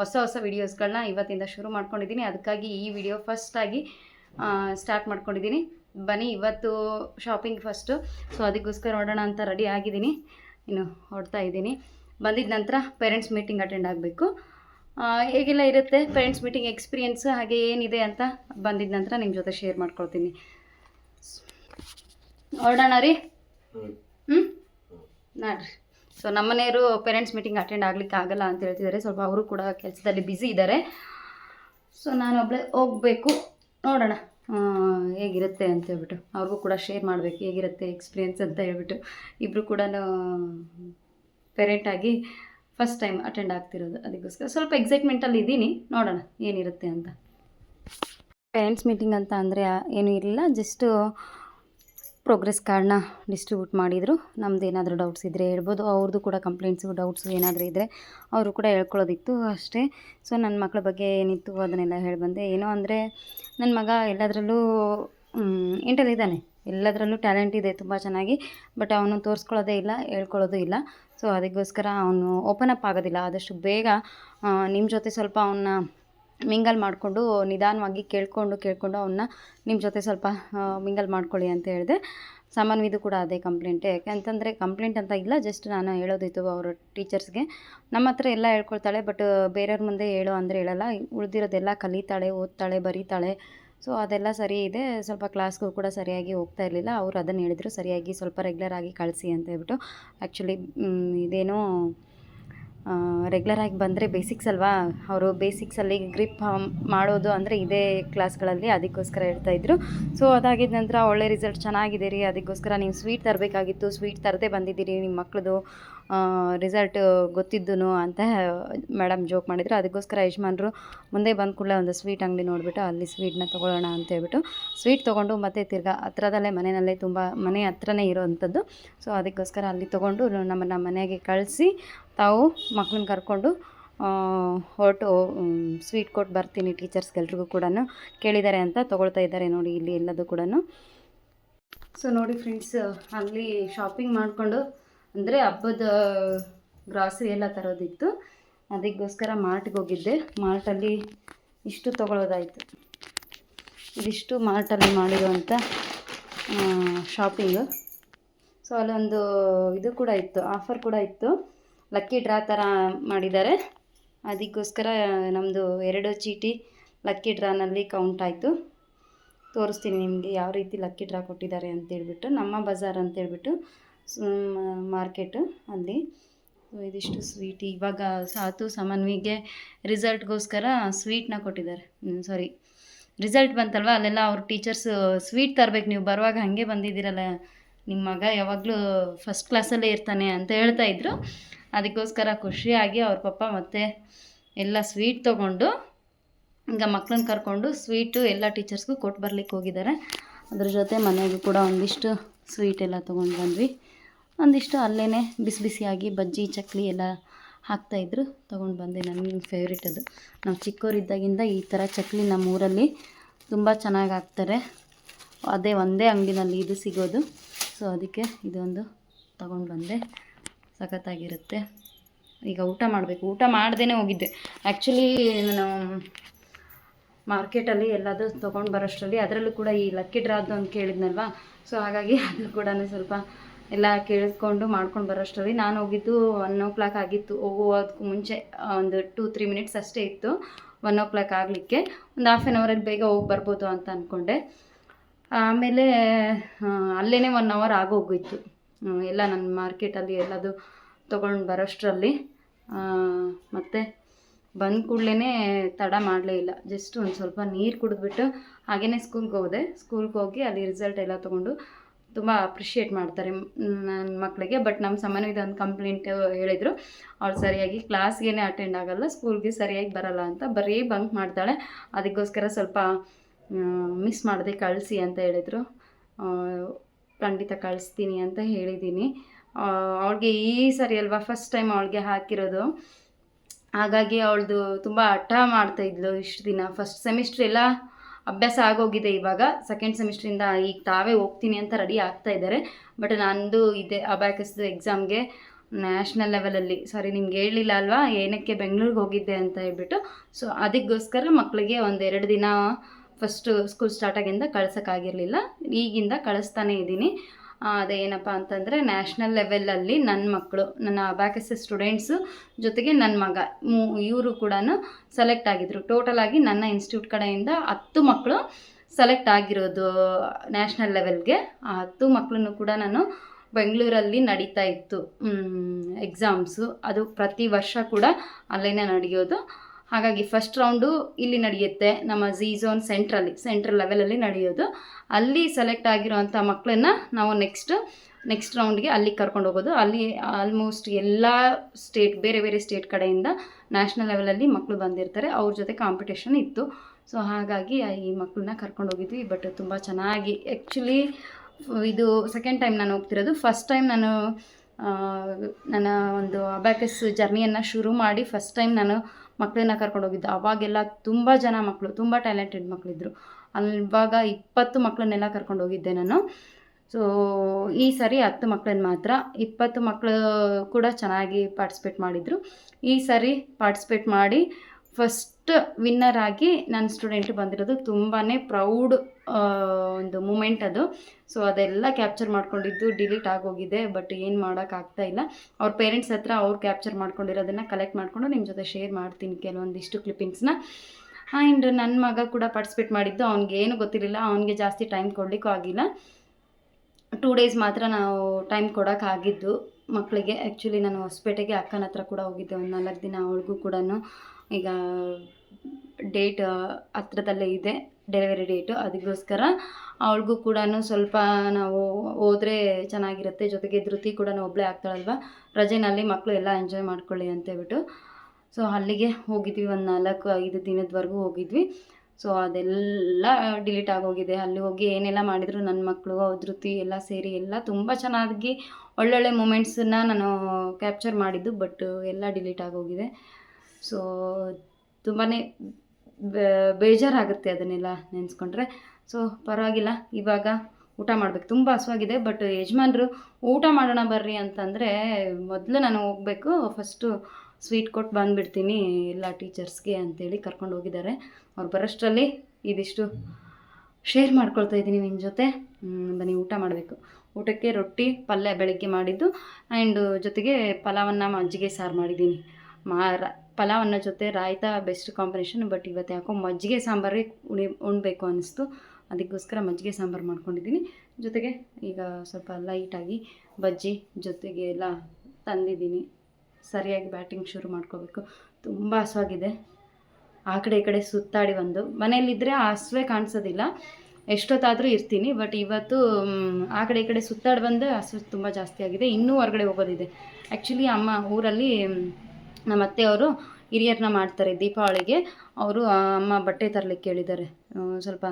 ಹೊಸ ಹೊಸ ವೀಡಿಯೋಸ್ಗಳನ್ನ ಇವತ್ತಿಂದ ಶುರು ಮಾಡ್ಕೊಂಡಿದ್ದೀನಿ ಅದಕ್ಕಾಗಿ ಈ ವಿಡಿಯೋ ಫಸ್ಟಾಗಿ ಸ್ಟಾರ್ಟ್ ಮಾಡ್ಕೊಂಡಿದ್ದೀನಿ ಬನ್ನಿ, ಇವತ್ತು ಶಾಪಿಂಗ್ ಫಸ್ಟು ಸೊ ಅದಕ್ಕೋಸ್ಕರ ನೋಡೋಣ ಅಂತ ರೆಡಿ ಆಗಿದ್ದೀನಿ ಇನ್ನು ಹೊಡ್ತಾ ಇದ್ದೀನಿ. ಬಂದಿದ್ದ ನಂತರ ಪೇರೆಂಟ್ಸ್ ಮೀಟಿಂಗ್ ಅಟೆಂಡ್ ಆಗಬೇಕು. ಹೇಗೆಲ್ಲ ಇರುತ್ತೆ ಪೇರೆಂಟ್ಸ್ ಮೀಟಿಂಗ್ ಎಕ್ಸ್ಪೀರಿಯೆನ್ಸ್ ಹಾಗೆ ಏನಿದೆ ಅಂತ ಬಂದಿದ್ದ ನಂತರ ನಿಮ್ಮ ಜೊತೆ ಶೇರ್ ಮಾಡ್ಕೊಳ್ತೀನಿ. ಹೊರಡೋಣ ರೀ. ಹ್ಞೂ ನಾಡ್ರಿ. ಸೊ ನಮ್ಮನೆಯವರು ಪೇರೆಂಟ್ಸ್ ಮೀಟಿಂಗ್ ಅಟೆಂಡ್ ಆಗಲಿಕ್ಕೆ ಆಗಲ್ಲ ಅಂತ ಹೇಳ್ತಿದ್ದಾರೆ. ಸ್ವಲ್ಪ ಅವರು ಕೂಡ ಕೆಲಸದಲ್ಲಿ ಬ್ಯುಸಿ ಇದ್ದಾರೆ. ಸೊ ನಾನೊಬ್ಬಳೇ ಹೋಗಬೇಕು. ನೋಡೋಣ. ಹೇಗಿರುತ್ತೆ ಅಂತ ಹೇಳ್ಬಿಟ್ಟು. ಅವ್ರಿಗೂ ಕೂಡ ಶೇರ್ ಮಾಡಬೇಕು. ಹೇಗಿರುತ್ತೆ ಎಕ್ಸ್ಪೀರಿಯೆನ್ಸ್ ಅಂತ ಹೇಳ್ಬಿಟ್ಟು. ಇಬ್ಬರು ಕೂಡ ಪೇರೆಂಟಾಗಿ ಫಸ್ಟ್ ಟೈಮ್ ಅಟೆಂಡ್ ಆಗ್ತಿರೋದು ಅದಕ್ಕೋಸ್ಕರ. ಸ್ವಲ್ಪ ಎಕ್ಸೈಟ್ಮೆಂಟಲ್ಲಿ ಇದ್ದೀನಿ. ನೋಡೋಣ ಏನಿರುತ್ತೆ ಅಂತ. ಪೇರೆಂಟ್ಸ್ ಮೀಟಿಂಗ್ ಅಂತ ಅಂದರೆ ಏನೂ ಇರಲಿಲ್ಲ. ಜಸ್ಟು ಪ್ರೋಗ್ರೆಸ್ ಕಾರ್ಡ್ನ ಡಿಸ್ಟ್ರಿಬ್ಯೂಟ್ ಮಾಡಿದರು. ನಮ್ದು ಏನಾದರೂ ಡೌಟ್ಸ್ ಇದ್ದರೆ ಹೇಳ್ಬೋದು. ಅವ್ರದ್ದು ಕೂಡ ಕಂಪ್ಲೇಂಟ್ಸು ಡೌಟ್ಸು ಏನಾದರೂ ಇದ್ದರೆ ಅವರು ಕೂಡ ಹೇಳ್ಕೊಳ್ಳೋದಿತ್ತು ಅಷ್ಟೇ. ಸೊ ನನ್ನ ಮಕ್ಕಳ ಬಗ್ಗೆ ಏನಿತ್ತು ಅದನ್ನೆಲ್ಲ ಹೇಳಿ ಬಂದೆ. ಏನೋ ಅಂದರೆ ನನ್ನ ಮಗ ಎಲ್ಲದರಲ್ಲೂ ಇಂಟಲ್ ಇದ್ದಾನೆ. ಎಲ್ಲದರಲ್ಲೂ ಟ್ಯಾಲೆಂಟ್ ಇದೆ ತುಂಬ ಚೆನ್ನಾಗಿ. ಬಟ್ ಅವನು ತೋರಿಸ್ಕೊಳ್ಳೋದೇ ಇಲ್ಲ, ಹೇಳ್ಕೊಳ್ಳೋದು ಇಲ್ಲ. ಸೊ ಅದಕ್ಕೋಸ್ಕರ ಅವನು ಓಪನ್ ಅಪ್ ಆಗೋದಿಲ್ಲ. ಆದಷ್ಟು ಬೇಗ ನಿಮ್ಮ ಜೊತೆ ಸ್ವಲ್ಪ ಅವನ್ನ ಮಿಂಗಲ್ ಮಾಡಿಕೊಂಡು ನಿಧಾನವಾಗಿ ಕೇಳ್ಕೊಂಡು ಕೇಳ್ಕೊಂಡು ಅವನ್ನ ನಿಮ್ಮ ಜೊತೆ ಸ್ವಲ್ಪ ಮಿಂಗಲ್ ಮಾಡ್ಕೊಳ್ಳಿ ಅಂತ ಹೇಳಿದೆ. ಸಾಮಾನ್ಯವಿದು ಕೂಡ ಅದೇ ಕಂಪ್ಲೇಂಟೆ ಯಾಕೆಂತಂದರೆ ಕಂಪ್ಲೇಂಟ್ ಅಂತ ಇಲ್ಲ ಜಸ್ಟ್ ನಾನು ಹೇಳೋದಿತ್ತು ಅವರ ಟೀಚರ್ಸ್ಗೆ ನಮ್ಮ ಹತ್ರ ಎಲ್ಲ ಹೇಳ್ಕೊಳ್ತಾಳೆ ಬಟ್ ಬೇರೆಯವ್ರ ಮುಂದೆ ಹೇಳು ಅಂದರೆ ಹೇಳಲ್ಲ. ಉಳಿದಿರೋದೆಲ್ಲ ಕಲಿತಾಳೆ, ಓದ್ತಾಳೆ, ಬರೀತಾಳೆ. ಸೊ ಅದೆಲ್ಲ ಸರಿ ಇದೆ. ಸ್ವಲ್ಪ ಕ್ಲಾಸ್ಗೂ ಕೂಡ ಸರಿಯಾಗಿ ಹೋಗ್ತಾ ಇರಲಿಲ್ಲ. ಅವರು ಅದನ್ನು ಹೇಳಿದರು, ಸರಿಯಾಗಿ ಸ್ವಲ್ಪ ರೆಗ್ಯುಲರ್ ಆಗಿ ಕಳಿಸಿ ಅಂತ ಹೇಳ್ಬಿಟ್ಟು. ಆ್ಯಕ್ಚುಲಿ ಇದೇನೋ ರೆಗ್ಯುಲರಾಗಿ ಬಂದರೆ ಬೇಸಿಕ್ಸ್ ಅಲ್ವಾ? ಅವರು ಬೇಸಿಕ್ಸಲ್ಲಿ ಗ್ರಿಪ್ ಮಾಡೋದು ಅಂದರೆ ಇದೇ ಕ್ಲಾಸ್ಗಳಲ್ಲಿ ಅದಕ್ಕೋಸ್ಕರ ಹೇಳ್ತಾಯಿದ್ರು ಸೊ ಅದಾಗಿದ ನಂತರ ಒಳ್ಳೆ ರಿಸಲ್ಟ್ ಚೆನ್ನಾಗಿದೆ ರೀ. ಅದಕ್ಕೋಸ್ಕರ ನೀವು ಸ್ವೀಟ್ ತರಬೇಕಾಗಿತ್ತು. ಸ್ವೀಟ್ ತರದೇ ಬಂದಿದ್ದೀರಿ ನಿಮ್ಮ ಮಕ್ಕಳದು ರಿಸಲ್ಟ್ ಗೊತ್ತಿದ್ದು ಅಂತ ಮೇಡಮ್ ಜೋಕ್ ಮಾಡಿದ್ರು. ಅದಕ್ಕೋಸ್ಕರ ಯಜಮಾನರು ಮುಂದೆ ಬಂದ ಕೂಡಲೇ ಒಂದು ಸ್ವೀಟ್ ಅಂಗಡಿ ನೋಡಿಬಿಟ್ಟು ಅಲ್ಲಿ ಸ್ವೀಟ್ನ ತೊಗೊಳ್ಳೋಣ ಅಂತ ಹೇಳ್ಬಿಟ್ಟು ಸ್ವೀಟ್ ತೊಗೊಂಡು ಮತ್ತೆ ತಿರ್ಗಾ ಹತ್ರದಲ್ಲೇ ಮನೆಯಲ್ಲೇ ತುಂಬ ಮನೆ ಹತ್ರನೇ ಇರೋವಂಥದ್ದು ಸೊ ಅದಕ್ಕೋಸ್ಕರ ಅಲ್ಲಿ ತೊಗೊಂಡು ನಮ್ಮನ್ನು ಮನೆಗೆ ಕಳಿಸಿ ತಾವು ಮಕ್ಕಳನ್ನ ಕರ್ಕೊಂಡು ಹೊರಟು ಸ್ವೀಟ್ ಕೊಟ್ಟು ಬರ್ತೀನಿ ಟೀಚರ್ಸ್ಗೆಲ್ರಿಗೂ ಕೂಡ ಕೇಳಿದ್ದಾರೆ ಅಂತ ತೊಗೊಳ್ತಾ ಇದ್ದಾರೆ ನೋಡಿ ಇಲ್ಲಿ ಎಲ್ಲದೂ ಕೂಡ ಸೊ ನೋಡಿ ಫ್ರೆಂಡ್ಸ್ ಅಲ್ಲಿ ಶಾಪಿಂಗ್ ಮಾಡಿಕೊಂಡು, ಅಂದರೆ ಹಬ್ಬದ ಗ್ರಾಸರಿ ಎಲ್ಲ ತರೋದಿತ್ತು. ಅದಕ್ಕೋಸ್ಕರ ಮಾರ್ಟ್ಗೆ ಹೋಗಿದ್ದೆ. ಮಾರ್ಟಲ್ಲಿ ಇಷ್ಟು ತೊಗೊಳೋದಾಯಿತು. ಇದಿಷ್ಟು ಮಾರ್ಟಲ್ಲಿ ಮಾಡಿರುವಂಥ ಶಾಪಿಂಗು ಸೊ ಅಲ್ಲೊಂದು ಇದು ಕೂಡ ಇತ್ತು ಆಫರ್ ಕೂಡ ಇತ್ತು. ಲಕ್ಕಿ ಡ್ರಾ ಥರ ಮಾಡಿದ್ದಾರೆ. ಅದಕ್ಕೋಸ್ಕರ ನಮ್ಮದು ಎರಡು ಚೀಟಿ ಲಕ್ಕಿ ಡ್ರಾನಲ್ಲಿ ಕೌಂಟ್ ಆಯಿತು. ತೋರಿಸ್ತೀನಿ ನಿಮಗೆ ಯಾವ ರೀತಿ ಲಕ್ಕಿ ಡ್ರಾ ಕೊಟ್ಟಿದ್ದಾರೆ ಅಂತೇಳ್ಬಿಟ್ಟು ನಮ್ಮ ಬಜಾರ್ ಅಂತೇಳ್ಬಿಟ್ಟು ಮಾರ್ಕೆಟು ಅಲ್ಲಿ. ಇದಿಷ್ಟು ಸ್ವೀಟ್ ಇವಾಗ ಸಾತು ಸಮನ್ವಿಗೆ ರಿಸಲ್ಟ್ಗೋಸ್ಕರ ಸ್ವೀಟ್ನ ಕೊಟ್ಟಿದ್ದಾರೆ. ಸಾರಿ ರಿಸಲ್ಟ್ ಬಂತಲ್ವ? ಅಲ್ಲೆಲ್ಲ ಅವ್ರ ಟೀಚರ್ಸ್ ಸ್ವೀಟ್ ತರಬೇಕು. ನೀವು ಬರುವಾಗ ಹಾಗೆ ಬಂದಿದ್ದೀರಲ್ಲ. ನಿಮ್ಮ ಮಗ ಯಾವಾಗಲೂ ಫಸ್ಟ್ ಕ್ಲಾಸಲ್ಲೇ ಇರ್ತಾನೆ ಅಂತ ಹೇಳ್ತಾ ಇದ್ರು. ಅದಕ್ಕೋಸ್ಕರ ಖುಷಿಯಾಗಿ ಅವ್ರ ಪಪ್ಪ ಮತ್ತೆ ಎಲ್ಲ ಸ್ವೀಟ್ ತೊಗೊಂಡು, ಈಗ ಮಕ್ಕಳನ್ನ ಕರ್ಕೊಂಡು ಸ್ವೀಟು ಎಲ್ಲ ಟೀಚರ್ಸ್ಗೂ ಕೊಟ್ಟು ಬರ್ಲಿಕ್ಕೆ ಹೋಗಿದ್ದಾರೆ. ಅದ್ರ ಜೊತೆ ಮನೆಗೂ ಕೂಡ ಒಂದಿಷ್ಟು ಸ್ವೀಟ್ ಎಲ್ಲ ತೊಗೊಂಡು ಬಂದ್ವಿ. ಒಂದಿಷ್ಟು ಅಲ್ಲೇ ಬಿಸಿ ಬಿಸಿಯಾಗಿ ಬಜ್ಜಿ, ಚಕ್ಲಿ ಎಲ್ಲ ಹಾಕ್ತಾಯಿದ್ರು ತೊಗೊಂಡು ಬಂದೆ. ನನಗೆ ಫೇವ್ರೇಟ್ ಅದು. ನಾವು ಚಿಕ್ಕವರಿದ್ದಾಗಿಂದ ಈ ಥರ ಚಕ್ಲಿ ನಮ್ಮ ಊರಲ್ಲಿ ತುಂಬ ಚೆನ್ನಾಗಿ ಹಾಕ್ತಾರೆ. ಅದೇ ಒಂದೇ ಅಂಗಡಿನಲ್ಲಿ ಇದು ಸಿಗೋದು. ಸೊ ಅದಕ್ಕೆ ಇದೊಂದು ತೊಗೊಂಡು ಬಂದೆ. ಸಖತ್ತಾಗಿರುತ್ತೆ. ಈಗ ಊಟ ಮಾಡಬೇಕು. ಊಟ ಮಾಡ್ದೇ ಹೋಗಿದ್ದೆ. ಆ್ಯಕ್ಚುಲಿ ನಾನು ಮಾರ್ಕೆಟಲ್ಲಿ ಎಲ್ಲದೂ ತೊಗೊಂಡು ಬರೋಷ್ಟರಲ್ಲಿ ಅದರಲ್ಲೂ ಕೂಡ ಈ ಲಕ್ಕಿ ಡ್ರಾದ್ದು ಅಂತ ಕೇಳಿದ್ನಲ್ವಾ? ಸೊ ಹಾಗಾಗಿ ಅದು ಕೂಡ ಸ್ವಲ್ಪ ಎಲ್ಲ ಕೇಳಿಸ್ಕೊಂಡು ಮಾಡ್ಕೊಂಡು ಬರೋಷ್ಟರಲ್ಲಿ ನಾನು ಹೋಗಿದ್ದು ಒನ್ ಓ ಕ್ಲಾಕ್ ಆಗಿತ್ತು. ಹೋಗುವುದಕ್ಕೂ ಮುಂಚೆ ಒಂದು ಟೂ ತ್ರೀ ಮಿನಿಟ್ಸ್ ಅಷ್ಟೇ ಇತ್ತು. ಒನ್ ಓ ಕ್ಲಾಕ್ ಆಗಲಿಕ್ಕೆ. ಒಂದು ಹಾಫ್ ಆನ್ ಅವರಲ್ಲಿ ಬೇಗ ಹೋಗಿ ಬರ್ಬೋದು ಅಂತ ಅಂದ್ಕೊಂಡೆ ಆಮೇಲೆ ಅಲ್ಲೇ ಒನ್ ಅವರ್ ಆಗೋಗಿತ್ತು ಎಲ್ಲ ನನ್ನ ಮಾರ್ಕೆಟಲ್ಲಿ ಎಲ್ಲದು ತೊಗೊಂಡು ಬರೋಷ್ಟರಲ್ಲಿ ಮತ್ತು ಬಂದ ಕೂಡಲೇ ತಡ ಮಾಡಲೇ ಇಲ್ಲ. ಜಸ್ಟ್ ಒಂದು ಸ್ವಲ್ಪ ನೀರು ಕುಡಿದ್ಬಿಟ್ಟು ಹಾಗೇ ಸ್ಕೂಲ್ಗೆ ಹೋದೆ. ಸ್ಕೂಲ್ಗೆ ಹೋಗಿ ಅಲ್ಲಿ ರಿಸಲ್ಟ್ ಎಲ್ಲ ತೊಗೊಂಡು ತುಂಬ ಅಪ್ರಿಷಿಯೇಟ್ ಮಾಡ್ತಾರೆ ನನ್ನ ಮಕ್ಕಳಿಗೆ ಬಟ್ ನಮ್ಮ ಸಾಮಾನ್ಯದ ಒಂದು ಕಂಪ್ಲೇಂಟ್ ಹೇಳಿದರು. ಅವಳು ಸರಿಯಾಗಿ ಕ್ಲಾಸ್ಗೆ ಅಟೆಂಡ್ ಆಗಲ್ಲ ಸ್ಕೂಲ್ಗೆ ಸರಿಯಾಗಿ ಬರಲ್ಲ ಅಂತ ಬರೀ ಬಂಕ್ ಮಾಡ್ತಾಳೆ. ಅದಕ್ಕೋಸ್ಕರ ಸ್ವಲ್ಪ ಮಿಸ್ ಮಾಡದೆ ಕಳಿಸಿ ಅಂತ ಹೇಳಿದರು. ಖಂಡಿತ ಕಳಿಸ್ತೀನಿ ಅಂತ ಹೇಳಿದ್ದೀನಿ. ಅವಳಿಗೆ ಈ ಸರಿ ಅಲ್ವಾ ಫಸ್ಟ್ ಟೈಮ್ ಅವಳಿಗೆ ಹಾಕಿರೋದು? ಹಾಗಾಗಿ ಅವಳದು ತುಂಬ ಹಠ ಮಾಡ್ತಾಯಿದ್ಲು ಇಷ್ಟು ದಿನ. ಫಸ್ಟ್ ಸೆಮಿಸ್ಟ್ರ್ ಎಲ್ಲ ಅಭ್ಯಾಸ ಆಗೋಗಿದೆ ಇವಾಗ. ಸೆಕೆಂಡ್ ಸೆಮಿಸ್ಟ್ರಿಂದ ಈಗ ತಾವೇ ಹೋಗ್ತೀನಿ ಅಂತ ರೆಡಿ ಆಗ್ತಾ ಇದ್ದಾರೆ. ಬಟ್ ನಂದು ಇದೆ ಅಬ್ಯಾಕಸ್ದು ಎಕ್ಸಾಮ್ಗೆ ನ್ಯಾಷನಲ್ ಲೆವೆಲಲ್ಲಿ ಸಾರಿ ನಿಮ್ಗೆ ಹೇಳಲಿಲ್ಲ ಅಲ್ವಾ? ಏನಕ್ಕೆ ಬೆಂಗಳೂರಿಗೆ ಹೋಗಿದ್ದೆ ಅಂತ ಹೇಳ್ಬಿಟ್ಟು. ಸೊ ಅದಕ್ಕೋಸ್ಕರ ಮಕ್ಕಳಿಗೆ ಒಂದೆರಡು ದಿನ ಫಸ್ಟು ಸ್ಕೂಲ್ ಸ್ಟಾರ್ಟ್ ಆಗಿಂದ ಕಳ್ಸೋಕ್ಕಾಗಿರಲಿಲ್ಲ ಈಗಿಂದ ಕಳಿಸ್ತಾನೇ ಇದ್ದೀನಿ. ಅದೇನಪ್ಪ ಅಂತಂದರೆ ನ್ಯಾಷನಲ್ ಲೆವೆಲಲ್ಲಿ ನನ್ನ ಮಕ್ಕಳು ನನ್ನ ಬ್ಯಾಕಸ್ ಸ್ಟೂಡೆಂಟ್ಸು ಜೊತೆಗೆ ನನ್ನ ಮಗ, ಮೂ, ಇವರು ಕೂಡ ಸೆಲೆಕ್ಟ್ ಆಗಿದ್ದರು ಟೋಟಲಾಗಿ ನನ್ನ ಇನ್ಸ್ಟಿಟ್ಯೂಟ್ ಕಡೆಯಿಂದ ಹತ್ತು ಮಕ್ಕಳು ಸೆಲೆಕ್ಟ್ ಆಗಿರೋದು ನ್ಯಾಷನಲ್ ಲೆವೆಲ್ಗೆ ಆ ಹತ್ತು ಮಕ್ಕಳನ್ನು ಕೂಡ ನಾನು ಬೆಂಗಳೂರಲ್ಲಿ ನಡೀತಾ ಇತ್ತು. ಎಕ್ಸಾಮ್ಸು ಅದು ಪ್ರತಿ ವರ್ಷ ಕೂಡ ಅಲ್ಲೇ ನಡೆಯೋದು. ಹಾಗಾಗಿ ಫಸ್ಟ್ ರೌಂಡು ಇಲ್ಲಿ ನಡೆಯುತ್ತೆ ನಮ್ಮ ಝೀ ಝೋನ್ ಸೆಂಟ್ರಲ್ಲಿ ಸೆಂಟ್ರಲ್ ಲೆವೆಲಲ್ಲಿ ನಡೆಯೋದು. ಅಲ್ಲಿ ಸೆಲೆಕ್ಟ್ ಆಗಿರೋವಂಥ ಮಕ್ಕಳನ್ನ ನಾವು ನೆಕ್ಸ್ಟ್ ನೆಕ್ಸ್ಟ್ ರೌಂಡ್ಗೆ ಅಲ್ಲಿ ಕರ್ಕೊಂಡು ಹೋಗೋದು. ಅಲ್ಲಿ ಆಲ್ಮೋಸ್ಟ್ ಎಲ್ಲ ಸ್ಟೇಟ್ ಬೇರೆ ಬೇರೆ ಸ್ಟೇಟ್ ಕಡೆಯಿಂದ ನ್ಯಾಷನಲ್ ಲೆವೆಲಲ್ಲಿ ಮಕ್ಕಳು ಬಂದಿರ್ತಾರೆ. ಅವ್ರ ಜೊತೆ ಕಾಂಪಿಟೇಷನ್ ಇತ್ತು. ಸೊ ಹಾಗಾಗಿ ಈ ಮಕ್ಕಳನ್ನ ಕರ್ಕೊಂಡು ಹೋಗಿದ್ವಿ. ಬಟ್ ತುಂಬ ಚೆನ್ನಾಗಿ ಆ್ಯಕ್ಚುಲಿ ಇದು ಸೆಕೆಂಡ್ ಟೈಮ್ ನಾನು ಹೋಗ್ತಿರೋದು. ಫಸ್ಟ್ ಟೈಮ್ ನಾನು ನನ್ನ ಒಂದು ಅಬ್ಯಾಕಸ್ ಜರ್ನಿಯನ್ನು ಶುರು ಮಾಡಿ ಫಸ್ಟ್ ಟೈಮ್ ನಾನು ಮಕ್ಕಳನ್ನ ಕರ್ಕೊಂಡು ಹೋಗಿದ್ದು. ಅವಾಗೆಲ್ಲ ತುಂಬ ಜನ ಮಕ್ಕಳು ತುಂಬ ಟ್ಯಾಲೆಂಟೆಡ್ ಮಕ್ಕಳಿದ್ರು ಅಲ್ಲಿವಾಗ ಇಪ್ಪತ್ತು ಮಕ್ಕಳನ್ನೆಲ್ಲ ಕರ್ಕೊಂಡು ಹೋಗಿದ್ದೆ ನಾನು. ಸೊ ಈ ಸರಿ ಹತ್ತು ಮಕ್ಕಳನ್ನ ಮಾತ್ರ, ಇಪ್ಪತ್ತು ಮಕ್ಕಳು ಕೂಡ ಚೆನ್ನಾಗಿ ಪಾರ್ಟಿಸಿಪೇಟ್ ಮಾಡಿದರು. ಈ ಸರಿ ಪಾರ್ಟಿಸಿಪೇಟ್ ಮಾಡಿ ಫಸ್ಟ್ ವಿನ್ನರ್ ಆಗಿ ನನ್ನ ಸ್ಟೂಡೆಂಟ್ ಬಂದಿರೋದು ತುಂಬಾ ಪ್ರೌಡ್ ಒಂದು ಮೂಮೆಂಟ್ ಅದು. ಸೊ ಅದೆಲ್ಲ ಕ್ಯಾಪ್ಚರ್ ಮಾಡ್ಕೊಂಡಿದ್ದು ಡಿಲೀಟ್ ಆಗೋಗಿದೆ ಬಟ್ ಏನು ಮಾಡೋಕ್ಕಾಗ್ತಾ ಇಲ್ಲ. ಅವ್ರ ಪೇರೆಂಟ್ಸ್ ಹತ್ರ ಅವ್ರು ಕ್ಯಾಪ್ಚರ್ ಮಾಡ್ಕೊಂಡಿರೋದನ್ನು ಕಲೆಕ್ಟ್ ಮಾಡಿಕೊಂಡು ನಿಮ್ಮ ಜೊತೆ ಶೇರ್ ಮಾಡ್ತೀನಿ ಕೆಲವೊಂದಿಷ್ಟು ಕ್ಲಿಪ್ಪಿಂಗ್ಸ್ನ ಆ್ಯಂಡ್ ನನ್ನ ಮಗ ಕೂಡ ಪಾರ್ಟಿಸಿಪೇಟ್ ಮಾಡಿದ್ದು, ಅವ್ನಿಗೆ ಏನು ಗೊತ್ತಿರಲಿಲ್ಲ, ಅವನಿಗೆ ಜಾಸ್ತಿ ಟೈಮ್ ಕೊಡಲಿಕ್ಕೂ ಆಗಿಲ್ಲ. ಟೂ ಡೇಸ್ ಮಾತ್ರ ನಾವು ಟೈಮ್ ಕೊಡೋಕ್ಕಾಗಿದ್ದು ಮಕ್ಕಳಿಗೆ ಆ್ಯಕ್ಚುಲಿ ನಾನು ಹೊಸಪೇಟೆಗೆ ಅಕ್ಕನ ಹತ್ರ ಕೂಡ ಹೋಗಿದ್ದೆ, ಒಂದು ನಾಲ್ಕು ದಿನ ಅವಳಿಗೂ ಕೂಡ ಈಗ ಡೇಟ್ ಹತ್ರದಲ್ಲೇ ಇದೆ ಡೆಲಿವರಿ ಡೇಟು ಅದಕ್ಕೋಸ್ಕರ ಅವಳಿಗೂ ಕೂಡ ಸ್ವಲ್ಪ ನಾವು ಹೋದರೆ ಚೆನ್ನಾಗಿರುತ್ತೆ. ಜೊತೆಗೆ ಧೃತಿ ಕೂಡ ಒಬ್ಬಳೇ ಆಗ್ತಾಳಲ್ವ? ರಜೆನಲ್ಲಿ ಮಕ್ಕಳು ಎಲ್ಲ ಎಂಜಾಯ್ ಮಾಡ್ಕೊಳ್ಳಿ ಅಂತೇಳ್ಬಿಟ್ಟು ಸೊ ಅಲ್ಲಿಗೆ ಹೋಗಿದ್ವಿ ಒಂದು ನಾಲ್ಕು, ಐದು ದಿನದವರೆಗೂ ಹೋಗಿದ್ವಿ. ಸೊ ಅದೆಲ್ಲ ಡಿಲೀಟ್ ಆಗೋಗಿದೆ. ಅಲ್ಲಿ ಹೋಗಿ ಏನೆಲ್ಲ ಮಾಡಿದ್ರು ನನ್ನ ಮಕ್ಕಳು ಧೃತಿ ಎಲ್ಲ ಸೇರಿ ಎಲ್ಲ ತುಂಬ ಚೆನ್ನಾಗಿ ಒಳ್ಳೊಳ್ಳೆ ಮೂಮೆಂಟ್ಸನ್ನ ನಾನು ಕ್ಯಾಪ್ಚರ್ ಮಾಡಿದ್ದು ಬಟ್ ಎಲ್ಲ ಡಿಲೀಟ್ ಆಗೋಗಿದೆ. ಸೊ ತುಂಬಾ ಬೇಜಾರಾಗುತ್ತೆ ಅದನ್ನೆಲ್ಲ ನೆನೆಸ್ಕೊಂಡ್ರೆ. ಸೊ ಪರವಾಗಿಲ್ಲ, ಇವಾಗ ಊಟ ಮಾಡಬೇಕು. ತುಂಬ ಹಸುವಾಗಿದೆ ಬಟ್ ಯಜಮಾನ್ರು, ಊಟ ಮಾಡೋಣ ಬರ್ರಿ ಅಂತಂದರೆ, ಮೊದಲು ನಾನು ಹೋಗಬೇಕು. ಫಸ್ಟು ಸ್ವೀಟ್ ಕೊಟ್ಟು ಬಂದುಬಿಡ್ತೀನಿ ಎಲ್ಲ ಟೀಚರ್ಸ್ಗೆ ಅಂತೇಳಿ ಕರ್ಕೊಂಡು ಹೋಗಿದ್ದಾರೆ. ಅವ್ರು ಬರೋಷ್ಟರಲ್ಲಿ ಇದಿಷ್ಟು ಶೇರ್ ಮಾಡ್ಕೊಳ್ತಾ ಇದ್ದೀನಿ ನಿಮ್ಮ ಜೊತೆ. ಬನ್ನಿ, ಊಟ ಮಾಡಬೇಕು. ಊಟಕ್ಕೆ ರೊಟ್ಟಿ, ಪಲ್ಯ ಬೆಳಗ್ಗೆ ಮಾಡಿದ್ದು. ಆ್ಯಂಡ್ ಜೊತೆಗೆ ಪಲಾವನ್ನು ಮಜ್ಜಿಗೆ ಸಾರು ಮಾಡಿದ್ದೀನಿ. ಮಾ ರ- ಅನ್ನೋ ಜೊತೆ ರಾಯ್ತ ಬೆಸ್ಟ್ ಕಾಂಬಿನೇಷನ್ ಬಟ್ ಇವತ್ತು ಯಾಕೋ ಮಜ್ಜಿಗೆ ಸಾಂಬಾರೇ ಉಣಿ, ಉಣ್ಬೇಕು ಅನ್ನಿಸ್ತು ಅದಕ್ಕೋಸ್ಕರ ಮಜ್ಜಿಗೆ ಸಾಂಬಾರು ಮಾಡ್ಕೊಂಡಿದ್ದೀನಿ. ಜೊತೆಗೆ ಈಗ ಸ್ವಲ್ಪ ಲೈಟಾಗಿ ಬಜ್ಜಿ ಜೊತೆಗೆ ಎಲ್ಲ ತಂದಿದ್ದೀನಿ. ಸರಿಯಾಗಿ ಬ್ಯಾಟಿಂಗ್ ಶುರು ಮಾಡ್ಕೋಬೇಕು. ತುಂಬ ಹಸುವಾಗಿದೆ. ಆ ಕಡೆ ಈ ಕಡೆ ಸುತ್ತಾಡಿ ಬಂದು. ಮನೆಯಲ್ಲಿದ್ದರೆ ಆ ಹಸುವೆ ಕಾಣಿಸೋದಿಲ್ಲ. ಎಷ್ಟೊತ್ತಾದರೂ ಇರ್ತೀನಿ ಬಟ್ ಇವತ್ತು ಆ ಕಡೆ ಈ ಕಡೆ ಸುತ್ತಾಡಿ ಬಂದು ಹಸು ತುಂಬ ಜಾಸ್ತಿ ಆಗಿದೆ. ಇನ್ನೂ ಹೊರಗಡೆ ಹೋಗೋದಿದೆ. ಆ್ಯಕ್ಚುಲಿ ಅಮ್ಮ ಊರಲ್ಲಿ ನಮ್ಮ ಅತ್ತೆಯವರು ಹಿರಿಯರನ್ನ ಮಾಡ್ತಾರೆ ದೀಪಾವಳಿಗೆ. ಅವರು ಅಮ್ಮ ಬಟ್ಟೆ ತರಲಿಕ್ಕೆ ಹೇಳಿದ್ದಾರೆ. ಸ್ವಲ್ಪ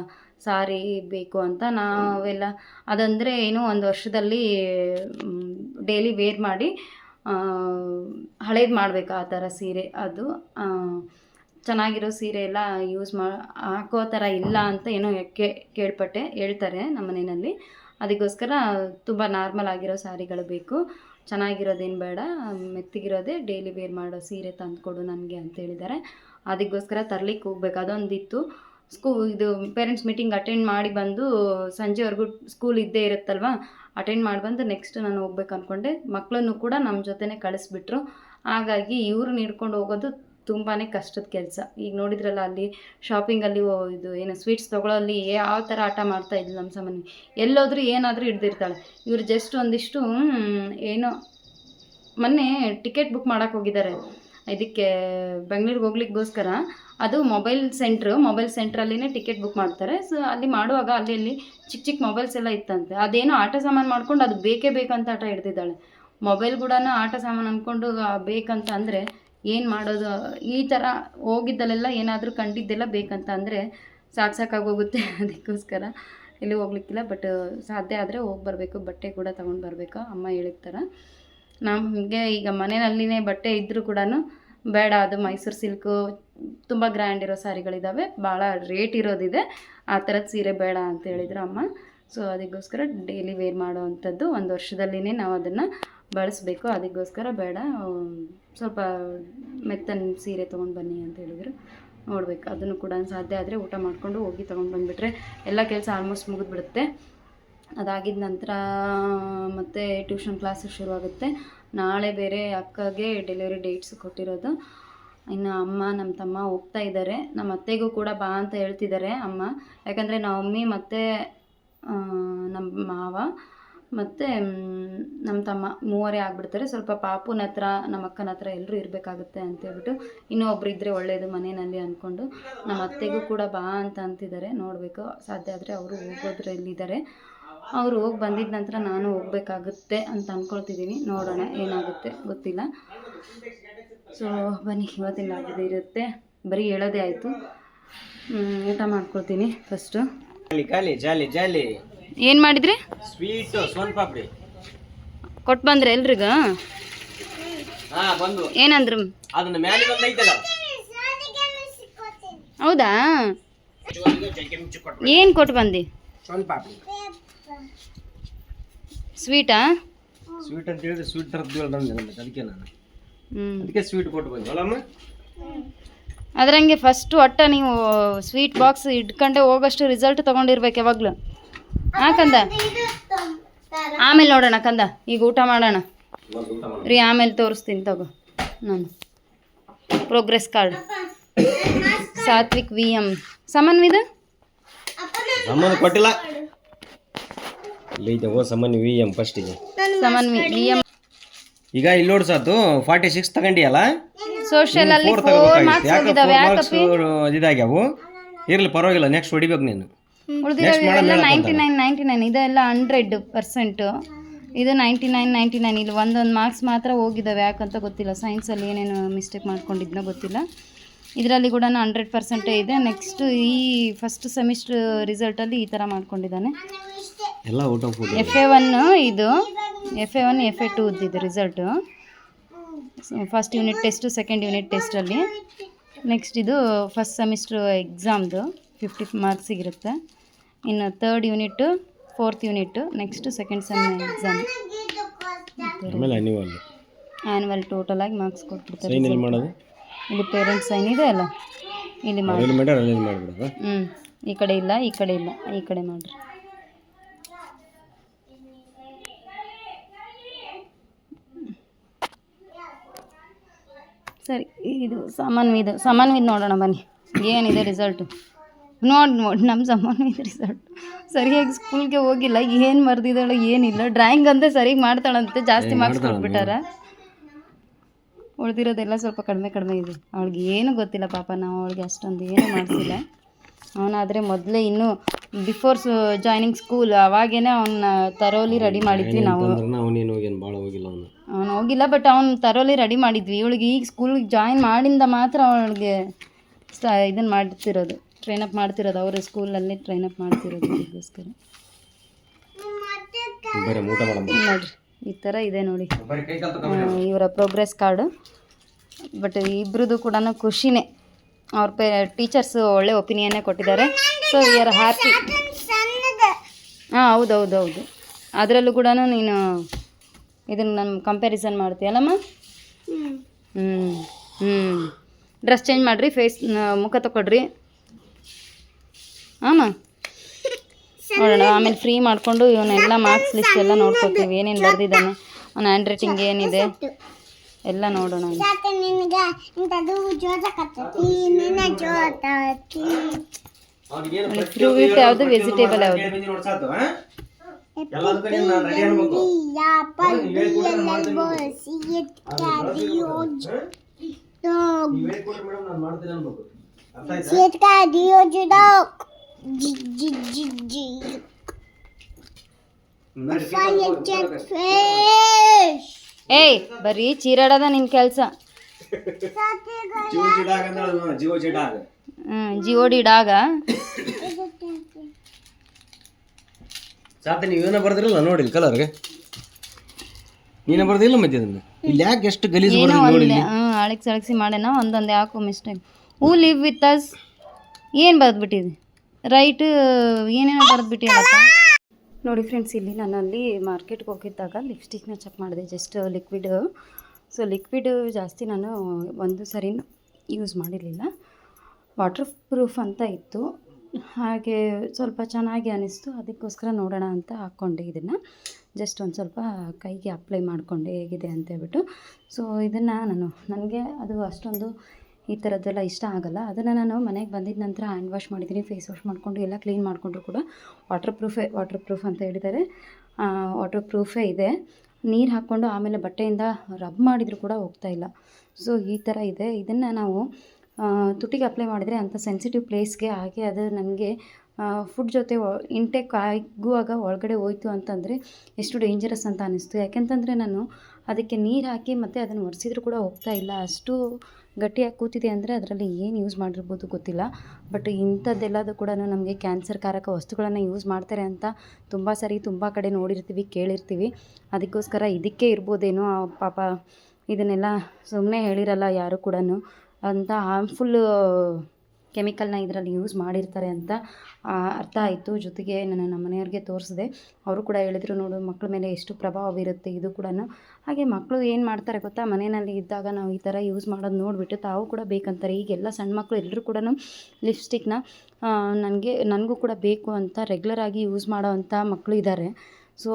ಸಾರಿ ಬೇಕು ಅಂತ. ನಾವೆಲ್ಲ ಅದಂದರೆ ಏನು ಒಂದು ವರ್ಷದಲ್ಲಿ ಡೈಲಿ ವೇರ್ ಮಾಡಿ ಹಳೇದು ಮಾಡಬೇಕು ಆ ಥರ ಸೀರೆ. ಅದು ಚೆನ್ನಾಗಿರೋ ಸೀರೆ ಎಲ್ಲ ಯೂಸ್ ಮಾ, ಹಾಕೋ ಥರ ಇಲ್ಲ ಅಂತ ಏನೋ ಕೇಳ್ಪಟ್ಟೆ ಹೇಳ್ತಾರೆ ನಮ್ಮ ಮನೆಯಲ್ಲಿ ಅದಕ್ಕೋಸ್ಕರ ತುಂಬ ನಾರ್ಮಲ್ ಆಗಿರೋ ಸ್ಯಾರಿಗಳು ಬೇಕು. ಚೆನ್ನಾಗಿರೋದೇನು ಬೇಡ, ಮೆತ್ತಗಿರೋದೇ ಡೈಲಿ ವೇರ್ ಮಾಡೋ ಸೀರೆ ತಂದುಕೊಡು ನನಗೆ ಅಂತ ಹೇಳಿದ್ದಾರೆ. ಅದಕ್ಕೋಸ್ಕರ ತರ್ಲಿಕ್ಕೆ ಹೋಗ್ಬೇಕು. ಅದೊಂದಿತ್ತು. ಸ್ಕೂ ಇದು ಪೇರೆಂಟ್ಸ್ ಮೀಟಿಂಗ್ ಅಟೆಂಡ್ ಮಾಡಿ ಬಂದು ಸಂಜೆವರೆಗೂ ಸ್ಕೂಲ್ ಇದ್ದೇ ಇರುತ್ತಲ್ವ? ಅಟೆಂಡ್ ಮಾಡಿ ಬಂದು ನೆಕ್ಸ್ಟ್ ನಾನು ಹೋಗ್ಬೇಕು ಅಂದ್ಕೊಂಡೆ ಮಕ್ಕಳನ್ನು ಕೂಡ ನಮ್ಮ ಜೊತೆನೇ ಕಳಿಸ್ಬಿಟ್ರು. ಹಾಗಾಗಿ ಇವ್ರನ್ನ ಹಿಡ್ಕೊಂಡು ಹೋಗೋದು ತುಂಬಾ ಕಷ್ಟದ ಕೆಲಸ. ಈಗ ನೋಡಿದ್ರಲ್ಲ ಅಲ್ಲಿ ಶಾಪಿಂಗಲ್ಲಿ ಇದು ಏನು ಸ್ವೀಟ್ಸ್ ತೊಗೊಳ್ಳೋಲ್ಲಿ ಯಾವ ಥರ ಆಟ ಮಾಡ್ತಾ ಇದ್ಲು ನಮ್ಮ ಸಾಮಾನ್ಯ. ಎಲ್ಲೋದ್ರೂ ಏನಾದರೂ ಹಿಡ್ದಿರ್ತಾಳೆ. ಇವರು ಜಸ್ಟ್ ಒಂದಿಷ್ಟು ಏನು ಮೊನ್ನೆ ಟಿಕೆಟ್ ಬುಕ್ ಮಾಡೋಕೆ ಹೋಗಿದ್ದಾರೆ. ಇದಕ್ಕೆ ಬೆಂಗಳೂರಿಗೆ ಹೋಗ್ಲಿಕ್ಕೋಸ್ಕರ. ಅದು ಮೊಬೈಲ್ ಸೆಂಟ್ರು ಮೊಬೈಲ್ ಸೆಂಟ್ರಲ್ಲಿನೇ ಟಿಕೆಟ್ ಬುಕ್ ಮಾಡ್ತಾರೆ. ಸೊ ಅಲ್ಲಿ ಮಾಡುವಾಗ ಅಲ್ಲಿ ಅಲ್ಲಿ ಚಿಕ್ಕ ಚಿಕ್ಕ ಮೊಬೈಲ್ಸ್ ಎಲ್ಲ ಇತ್ತಂತೆ. ಅದೇನೋ ಆಟ ಸಾಮಾನು ಮಾಡ್ಕೊಂಡು ಅದು ಬೇಕೇ ಬೇಕಂತ ಆಟ ಹಿಡ್ದಿದ್ದಾಳೆ. ಮೊಬೈಲ್ ಕೂಡ ಆಟ ಸಾಮಾನು ಅಂದ್ಕೊಂಡು ಬೇಕಂತ ಅಂದರೆ ಏನು ಮಾಡೋದು? ಈ ಥರ ಹೋಗಿದ್ದಲ್ಲೆಲ್ಲ ಏನಾದರೂ ಕಂಡಿದ್ದೆಲ್ಲ ಬೇಕಂತ ಅಂದರೆ ಸಾಕು ಸಾಕಾಗೋಗುತ್ತೆ ಅದಕ್ಕೋಸ್ಕರ. ಎಲ್ಲಿ ಹೋಗ್ಲಿಕ್ಕಿಲ್ಲ ಬಟ್ ಸಾಧ್ಯ ಆದರೆ ಹೋಗಿ ಬರಬೇಕು. ಬಟ್ಟೆ ಕೂಡ ತೊಗೊಂಡು ಬರಬೇಕು, ಅಮ್ಮ ಹೇಳಿದ ನಮಗೆ ಈಗ ಮನೆಯಲ್ಲಿನೇ ಬಟ್ಟೆ ಇದ್ದರೂ ಕೂಡ ಬೇಡ, ಅದು ಮೈಸೂರು ಸಿಲ್ಕು ತುಂಬ ಗ್ರ್ಯಾಂಡ್ ಇರೋ ಸ್ಯಾರಿಗಳಿದ್ದಾವೆ ಭಾಳ ರೇಟ್ ಇರೋದಿದೆ. ಆ ಥರದ ಸೀರೆ ಬೇಡ ಅಂತ ಹೇಳಿದ್ರು ಅಮ್ಮ. ಸೊ ಅದಕ್ಕೋಸ್ಕರ ಡೈಲಿ ವೇರ್ ಮಾಡೋ ಅಂಥದ್ದು ಒಂದು ವರ್ಷದಲ್ಲಿನೇ ನಾವು ಅದನ್ನು ಬಳಸಬೇಕು. ಅದಕ್ಕೋಸ್ಕರ ಬೇಡ ಸ್ವಲ್ಪ ಮೆತ್ತನ ಸೀರೆ ತೊಗೊಂಡು ಬನ್ನಿ ಅಂತ ಹೇಳಿದರು. ನೋಡ್ಬೇಕು, ಅದನ್ನು ಕೂಡ ಸಾಧ್ಯ ಆದರೆ ಊಟ ಮಾಡಿಕೊಂಡು ಹೋಗಿ ತೊಗೊಂಡು ಬಂದುಬಿಟ್ರೆ ಎಲ್ಲ ಕೆಲಸ ಆಲ್ಮೋಸ್ಟ್ ಮುಗಿದ್ಬಿಡುತ್ತೆ. ಅದಾಗಿದ ನಂತರ ಮತ್ತೆ ಟ್ಯೂಷನ್ ಕ್ಲಾಸಸ್ ಶುರುವಾಗುತ್ತೆ. ನಾಳೆ ಬೇರೆ ಅಕ್ಕಗೆ ಡೆಲಿವರಿ ಡೇಟ್ಸ್ ಕೊಟ್ಟಿರೋದು. ಇನ್ನು ಅಮ್ಮ ನಮ್ಮ ತಮ್ಮ ಹೋಗ್ತಾ ಇದ್ದಾರೆ ನಮ್ಮ ಅತ್ತೆಗೂ ಕೂಡ ಬಾ ಅಂತ ಹೇಳ್ತಿದ್ದಾರೆ ಅಮ್ಮ. ಯಾಕಂದರೆ ನಮ್ಮಮ್ಮಿ ಮತ್ತು ನಮ್ಮ ಮಾವ. ಮತ್ತು ನಮ್ಮ ತಮ್ಮ ಮೂವರೇ ಆಗಿಬಿಡ್ತಾರೆ. ಸ್ವಲ್ಪ ಪಾಪುನ ಹತ್ರ, ನಮ್ಮ ಅಕ್ಕನ ಹತ್ರ ಎಲ್ಲರೂ ಇರಬೇಕಾಗುತ್ತೆ ಅಂತೇಳ್ಬಿಟ್ಟು ಇನ್ನೂ ಒಬ್ರು ಇದ್ದರೆ ಒಳ್ಳೆಯದು ಮನೆಯಲ್ಲಿ ಅಂದ್ಕೊಂಡು ನಮ್ಮ ಅತ್ತೆಗೂ ಕೂಡ ಬಾ ಅಂತ ಅಂತಿದ್ದಾರೆ. ನೋಡಬೇಕು, ಸಾಧ್ಯ ಆದರೆ ಅವರು ಹೋಗೋದ್ರಲ್ಲಿದ್ದಾರೆ. ಅವರು ಹೋಗಿ ಬಂದಿದ್ದ ನಂತರ ನಾನು ಹೋಗಬೇಕಾಗುತ್ತೆ ಅಂತ ಅಂದ್ಕೊಳ್ತಿದ್ದೀನಿ ನೋಡೋಣ ಏನಾಗುತ್ತೆ, ಗೊತ್ತಿಲ್ಲ. ಸೊ ಬನ್ನಿ, ಇವತ್ತಿನ ಆಗಿದೆ ಇರುತ್ತೆ. ಬರೀ ಹೇಳೋದೇ ಆಯಿತು. ಊಟ ಮಾಡ್ಕೊಳ್ತೀನಿ ಫಸ್ಟು ಜಾಲಿ ಜಾಲಿ ಜಾಲಿ. ಏನು ಮಾಡಿದ್ರಿ? ಸ್ವೀಟ್ ಸೋನ್ ಪಾಪಡಿ. ಕೊಟ್ಟು ಬಂದ್ರೆ ಎಲ್ರಿಗ? ಹಾ ಬಂದು. ಏನಂದ್ರು? ಅದನ್ನ ಮ್ಯಾಲೆ ಬಂದ್ ಐತಲ್ಲ? ಹೌದಾ? ಏನು ಕೊಟ್ಟು ಬಂದಿ? ಸೋನ್ ಪಾಪಡಿ. ಸ್ವೀಟಾ? ಸ್ವೀಟ್ ಅಂತ ಹೇಳಿದ್ರೆ ಸ್ವೀಟ್ ತರದ್ದು ತಂದೆ ನಮ್ಗೆ ಅದಕ್ಕೆ ನಾನು. ಅದಕ್ಕೆ ಸ್ವೀಟ್ ಕೊಟ್ಟು ಬಂದೆ. ಅಲ್ಲಮ್ಮ? ಅದ್ರಂಗೆ ಫಸ್ಟ್ ಒಟ್ಟ ನೀವು ಸ್ವೀಟ್ ಬಾಕ್ಸ್ ಇಟ್ಕೊಂಡೆ ಹೋಗೋಷ್ಟು ರಿಸಲ್ಟ್ ತಗೊಂಡಿರ್ಬೇಕು ಯಾವಾಗಲೂ. ಹಾಕಂದ ಆಮೇಲೆ ನೋಡೋಣ ಕಂದ. ಈಗ ಊಟ ಮಾಡೋಣ. ರೀ ಆಮೇಲೆ ತೋರಿಸ್ತೀನಿ ತಗೋ. ನಾನು. Progress card Satvik V M ಸಮನ್ವಿದ ಸಾಮಾನು ಕೊಟ್ಟಿಲ್ಲ. ಇಲ್ಲಿ ಇದೆ ಓ ಸಾಮಾನು ವಿ ಎಂ ಫಸ್ಟಿಗೆ ಸಮನ್ವಿ ವಿ ಎಂ ಈಗ ಇಲ್ಲಿ ನೋಡಿ ಸಾತು ಫಾರ್ಟಿ ಸಿಕ್ಸ್ ತಗೊಂಡಿಯಲ್ಲ? ಸೋಷಿಯಲ್ ಅಲ್ಲಿ ಫೋರ್ ಮಾರ್ಕ್ಸ್ ಇದಾಗ್ಯಾವು? ಇರ್ಲಿ ಪರವಾಗಿಲ್ಲ ನೆಕ್ಸ್ಟ್ ಹೊಡಿಬೇಕು ನೀನು. ಉಳಿದಿರೋವೆಲ್ಲ ನೈಂಟಿ ನೈನ್ ನೈಂಟಿ ನೈನ್ ಇದೆಲ್ಲ ಹಂಡ್ರೆಡ್ ಪರ್ಸೆಂಟು ಇದು ನೈಂಟಿ ನೈನ್ ನೈಂಟಿ ನೈನ್ ಇಲ್ಲಿ ಒಂದೊಂದು ಮಾರ್ಕ್ಸ್ ಮಾತ್ರ ಹೋಗಿದ್ದಾವೆ ಯಾಕಂತ ಗೊತ್ತಿಲ್ಲ. ಸೈನ್ಸಲ್ಲಿ ಏನೇನು ಮಿಸ್ಟೇಕ್ ಮಾಡ್ಕೊಂಡಿದ್ನೋ ಗೊತ್ತಿಲ್ಲ. ಇದರಲ್ಲಿ ಕೂಡ ಹಂಡ್ರೆಡ್ ಪರ್ಸೆಂಟೇ ಇದೆ. ನೆಕ್ಸ್ಟ್ ಈ ಫಸ್ಟ್ ಸೆಮಿಸ್ಟರ್ ರಿಸಲ್ಟಲ್ಲಿ ಈ ಥರ ಮಾಡ್ಕೊಂಡಿದ್ದಾನೆ. ಎಲ್ಲ out of food F A one ಇದು. F A one F A two ಇದು result first unit test second unit ಟೆಸ್ಟಲ್ಲಿ next ಇದು ಫಸ್ಟ್ ಸೆಮಿಸ್ಟ್ರ್ ಎಕ್ಸಾಮ್ದು ಫಿಫ್ಟಿ ಮಾರ್ಕ್ಸಿಗಿರುತ್ತೆ ಇನ್ನು third unit fourth unit next second sem exam ಆಮೇಲೆ ಟೋಟಲ್ ಟೋಟಲಾಗಿ ಮಾರ್ಕ್ಸ್ ಕೊಟ್ಬಿಡ್ತಾರೆ ಸೈನ್ ಎಲ್ಲಿ ಮಾಡೋದು? ಇಲ್ಲಿ ಪೇರೆಂಟ್ಸ್ ಸೈನ್ ಇದೆ ಅಲ್ಲ? ಇಲ್ಲಿ ಮಾಡಿ ಹ್ಞೂ ಈ ಕಡೆ ಇಲ್ಲ ಈ ಕಡೆ ಇಲ್ಲ ಈ ಕಡೆ ಮಾಡಿರಿ. ಸರಿ ಇದು ಸಾಮಾನ್ವಿದು ಸಾಮಾನ್ವಿದು ನೋಡೋಣ ಬನ್ನಿ. ಏನಿದೆ ರಿಸಲ್ಟು ನೋಡಿ ನೋಡಿ ನಮ್ಮ ಸಾಮಾನ್ವಿದು ರಿಸಲ್ಟ್ ಸರಿಯಾಗಿ ಸ್ಕೂಲ್ಗೆ ಹೋಗಿಲ್ಲ ಏನು ಬರ್ದಿದ್ದಾಳೆ ಏನಿಲ್ಲ. ಡ್ರಾಯಿಂಗ್ ಅಂತ ಸರಿಯಾಗಿ ಮಾಡ್ತಾಳಂತೆ ಜಾಸ್ತಿ ಮಾರ್ಕ್ಸ್ ಕೊಟ್ಬಿಟ್ಟಾರ? ಉಳಿದಿರೋದೆಲ್ಲ ಸ್ವಲ್ಪ ಕಡಿಮೆ ಕಡಿಮೆ ಇದೆ. ಅವಳಿಗೆ ಏನು ಗೊತ್ತಿಲ್ಲ ಪಾಪ ನಾವು ಅವಳಿಗೆ ಅಷ್ಟೊಂದು ಏನು ಮಾಡಿಸಿಲ್ಲ. ಅವನಾದರೆ ಮೊದಲೇ ಇನ್ನೂ ಬಿಫೋರ್ ಜಾಯ್ನಿಂಗ್ ಸ್ಕೂಲ್ ಅವಾಗೇನೆ ಅವನ್ನ ತರೋಲಿ ರೆಡಿ ಮಾಡಿದ್ವಿ ನಾವು. ಅವ್ನು ಹೋಗಿಲ್ಲ ಬಟ್ ಅವ್ನು ತರೋಲಿ ರೆಡಿ ಮಾಡಿದ್ವಿ. ಇವಳಿಗೆ ಈಗ ಸ್ಕೂಲ್ಗೆ ಜಾಯಿನ್ ಮಾಡಿಂದ ಮಾತ್ರ ಅವಳಿಗೆ ಇದನ್ನು ಮಾಡ್ತಿರೋದು. ಟ್ರೈನಪ್ ಮಾಡ್ತಿರೋದು ಅವರ ಸ್ಕೂಲಲ್ಲಿ ಟ್ರೈನಪ್ ಮಾಡ್ತಿರೋದು ಇದಕ್ಕೋಸ್ಕರ ಬರೀ ಊಟ ಮಾಡಮ್ಮ ನೋಡ್ರಿ ಈ ಥರ ಇದೆ ನೋಡಿ. ಇವರ ಪ್ರೋಗ್ರೆಸ್ ಕಾರ್ಡು ಬಟ್ ಇಬ್ಬರದ್ದು ಕೂಡ ಖುಷಿನೇ. ಅವ್ರ ಪೇ ಟೀಚರ್ಸ್ ಒಳ್ಳೆ ಒಪಿನಿಯನ್ನೇ ಕೊಟ್ಟಿದ್ದಾರೆ. ಸೊ ಆರ್ ಹ್ಯಾಪಿ ಹಾಂ ಹೌದು ಹೌದು ಹೌದು ಅದರಲ್ಲೂ ಕೂಡ ನೀನು ಇದನ್ನು ನಾನು ಕಂಪ್ಯಾರಿಸನ್ ಮಾಡ್ತೀಯಲ್ಲಮ್ಮ? ಹ್ಞೂ ಹ್ಞೂ ಡ್ರೆಸ್ ಚೇಂಜ್ ಮಾಡಿರಿ ಫೇಸ್ ಮುಖ ತಗೊಳ್ರಿ ಆಮ? ನೋಡೋಣ ಆಮೇಲೆ ಫ್ರೀ ಮಾಡಿಕೊಂಡು ಇವನ್ನೆಲ್ಲ ಮಾರ್ಕ್ಸ್ ಲಿಸ್ಟ್ ಎಲ್ಲ ನೋಡ್ಕೊತೀವಿ. ಏನೇನು ಬರೆದಿದ್ದಾನೆ ಅವನ ಹ್ಯಾಂಡ್ ರೈಟಿಂಗ್ ಏನಿದೆ? ಎಲ್ಲ ನೋಡೋಣ ಫ್ರೂಟ್ ಯಾವುದು ವೆಜಿಟೇಬಲ್ ಯಾವುದು? ಏಯ್ ಬರೀ ಚೀರಾಡದ ನಿನ್ ಕೆಲಸ. ಜಿಯೋ ಜಿಡಾಗ ಅಂದ್ರೆ ಜಿಯೋ ಜಿಡಾಗ. ಹ್ಞೂ ಜಿಒ ಡಿ ಡಾಗ ಸಾತ ನೀವೇನ ಬರ್ದಿರಲ್ಲ ನೋಡಿ ಕಲರ್ಗೆ? ನೀನ ಬರ್ದಿಲ್ಲ ಮತ್ತೆ ಅದನ್ನ ಇಲ್ಲಿ ಯಾಕೆ ಎಷ್ಟು ಗಲೀಜು ಬರ್ದಿಲ್ಲ ನೋಡಿ ಅಳಕ್ಸಿ ಅಳಕ್ಸಿ ಮಾಡ್ಯಾನ ಒಂದೊಂದು ಯಾಕೋ mistake. Who live with us ಏನು ಬರೆದ್ಬಿಟ್ಟಿದೆ? ರೈಟ್, ಏನೇನೋ ಬರೆದ್ಬಿಟ್ಟಿಯಲ್ಲಪ್ಪ ನೋಡಿ ಫ್ರೆಂಡ್ಸ್ ಇಲ್ಲಿ ನಾನು ಅಲ್ಲಿ ಮಾರ್ಕೆಟ್ಗೆ ಹೋಗಿದ್ದಾಗ ಲಿಪ್ಸ್ಟಿಕ್ನ ಚೆಕ್ ಮಾಡಿದೆ ಜಸ್ಟ್ ಲಿಕ್ವಿಡ್ ಸೊ ಲಿಕ್ವಿಡ್ ಜಾಸ್ತಿ ನಾನು ಒಂದು ಸರಿ ಯೂಸ್ ಮಾಡಿರಲಿಲ್ಲ. ವಾಟರ್ ಪ್ರೂಫ್ ಅಂತ ಇತ್ತು. ಹಾಗೆ ಸ್ವಲ್ಪ ಚೆನ್ನಾಗಿ ಅನ್ನಿಸ್ತು ಅದಕ್ಕೋಸ್ಕರ ನೋಡೋಣ ಅಂತ ಹಾಕ್ಕೊಂಡೆ ಇದನ್ನು. ಜಸ್ಟ್ ಒಂದು ಸ್ವಲ್ಪ ಕೈಗೆ ಅಪ್ಲೈ ಮಾಡಿಕೊಂಡೆ ಹೇಗಿದೆ ಅಂತ ಹೇಳ್ಬಿಟ್ಟು. ಸೊ ಇದನ್ನು ನಾನು, ನನಗೆ ಅದು ಅಷ್ಟೊಂದು ಈ ಥರದ್ದೆಲ್ಲ ಇಷ್ಟ ಆಗಲ್ಲ. ಅದನ್ನು ನಾನು ಮನೆಗೆ ಬಂದಿದ್ದ ನಂತರ ಹ್ಯಾಂಡ್ ವಾಶ್ ಮಾಡಿದ್ದೀನಿ ಫೇಸ್ ವಾಶ್ ಮಾಡಿಕೊಂಡು ಎಲ್ಲ ಕ್ಲೀನ್ ಮಾಡಿಕೊಂಡ್ರು ಕೂಡ. ವಾಟರ್ ಪ್ರೂಫೇ ವಾಟರ್ ಪ್ರೂಫ್ ಅಂತ ಹೇಳಿದ್ದಾರೆ. ವಾಟರ್ ಪ್ರೂಫೇ ಇದೆ. ನೀರು ಹಾಕ್ಕೊಂಡು ಆಮೇಲೆ ಬಟ್ಟೆಯಿಂದ ರಬ್ ಮಾಡಿದರೂ ಕೂಡ ಹೋಗ್ತಾ ಇಲ್ಲ. ಸೊ ಈ ಥರ ಇದೆ. ಇದನ್ನು ನಾವು ತುಟಿಗೆ ಅಪ್ಲೈ ಮಾಡಿದರೆ ಅಂಥ ಸೆನ್ಸಿಟಿವ್ ಪ್ಲೇಸ್ಗೆ ಹಾಗೆ ಅದು ನಮಗೆ ಫುಡ್ ಜೊತೆ ಇಂಟೇಕ್ ಆಗುವಾಗ ಒಳಗಡೆ ಹೋಯ್ತು ಅಂತಂದರೆ ಎಷ್ಟು ಡೇಂಜರಸ್ ಅಂತ ಅನ್ನಿಸ್ತು ಯಾಕೆಂತಂದರೆ ನಾನು ಅದಕ್ಕೆ ನೀರು ಹಾಕಿ ಮತ್ತು ಅದನ್ನು ಒರೆಸಿದ್ರು ಕೂಡ ಹೋಗ್ತಾ ಇಲ್ಲ. ಅಷ್ಟು ಗಟ್ಟಿಯಾಗಿ ಕೂತಿದೆ ಅಂದರೆ ಅದರಲ್ಲಿ ಏನು ಯೂಸ್ ಮಾಡಿರ್ಬೋದು ಗೊತ್ತಿಲ್ಲ. ಬಟ್ ಇಂಥದ್ದೆಲ್ಲದೂ ಕೂಡ ನಮಗೆ ಕ್ಯಾನ್ಸರ್ ಕಾರಕ ವಸ್ತುಗಳನ್ನು ಯೂಸ್ ಮಾಡ್ತಾರೆ ಅಂತ ತುಂಬ ಸರಿ ತುಂಬ ಕಡೆ ನೋಡಿರ್ತೀವಿ, ಕೇಳಿರ್ತೀವಿ. ಅದಕ್ಕೋಸ್ಕರ ಇದಕ್ಕೆ ಇರ್ಬೋದೇನೋ ಪಾಪ ಇದನ್ನೆಲ್ಲ ಸುಮ್ಮನೆ ಹೇಳಿರಲ್ಲ ಯಾರು ಕೂಡ ಅಂತ ಹಾರ್ಮ್ಫುಲ್ಲು ಕೆಮಿಕಲ್ನ ಇದರಲ್ಲಿ ಯೂಸ್ ಮಾಡಿರ್ತಾರೆ ಅಂತ ಅರ್ಥ ಆಯಿತು. ಜೊತೆಗೆ ನಾನು ನಮ್ಮ ಮನೆಯವ್ರಿಗೆ ತೋರಿಸಿದೆ. ಅವರು ಕೂಡ ಹೇಳಿದರು, ನೋಡು ಮಕ್ಕಳ ಮೇಲೆ ಎಷ್ಟು ಪ್ರಭಾವ ಬೀರುತ್ತೆ ಇದು ಕೂಡ ಹಾಗೆ ಮಕ್ಕಳು ಏನು ಮಾಡ್ತಾರೆ ಗೊತ್ತಾ? ಮನೆಯಲ್ಲಿ ಇದ್ದಾಗ ನಾವು ಈ ಥರ ಯೂಸ್ ಮಾಡೋದು ನೋಡಿಬಿಟ್ಟು ತಾವು ಕೂಡ ಬೇಕಂತಾರೆ. ಈಗೆಲ್ಲ ಸಣ್ಣ ಮಕ್ಕಳು ಎಲ್ಲರೂ ಕೂಡ ಲಿಪ್ಸ್ಟಿಕ್ನ ನನಗೆ, ನನಗೂ ಕೂಡ ಬೇಕು ಅಂತ ರೆಗ್ಯುಲರ್ ಆಗಿ ಯೂಸ್ ಮಾಡೋ ಅಂಥ ಮಕ್ಕಳು ಇದ್ದಾರೆ. ಸೊ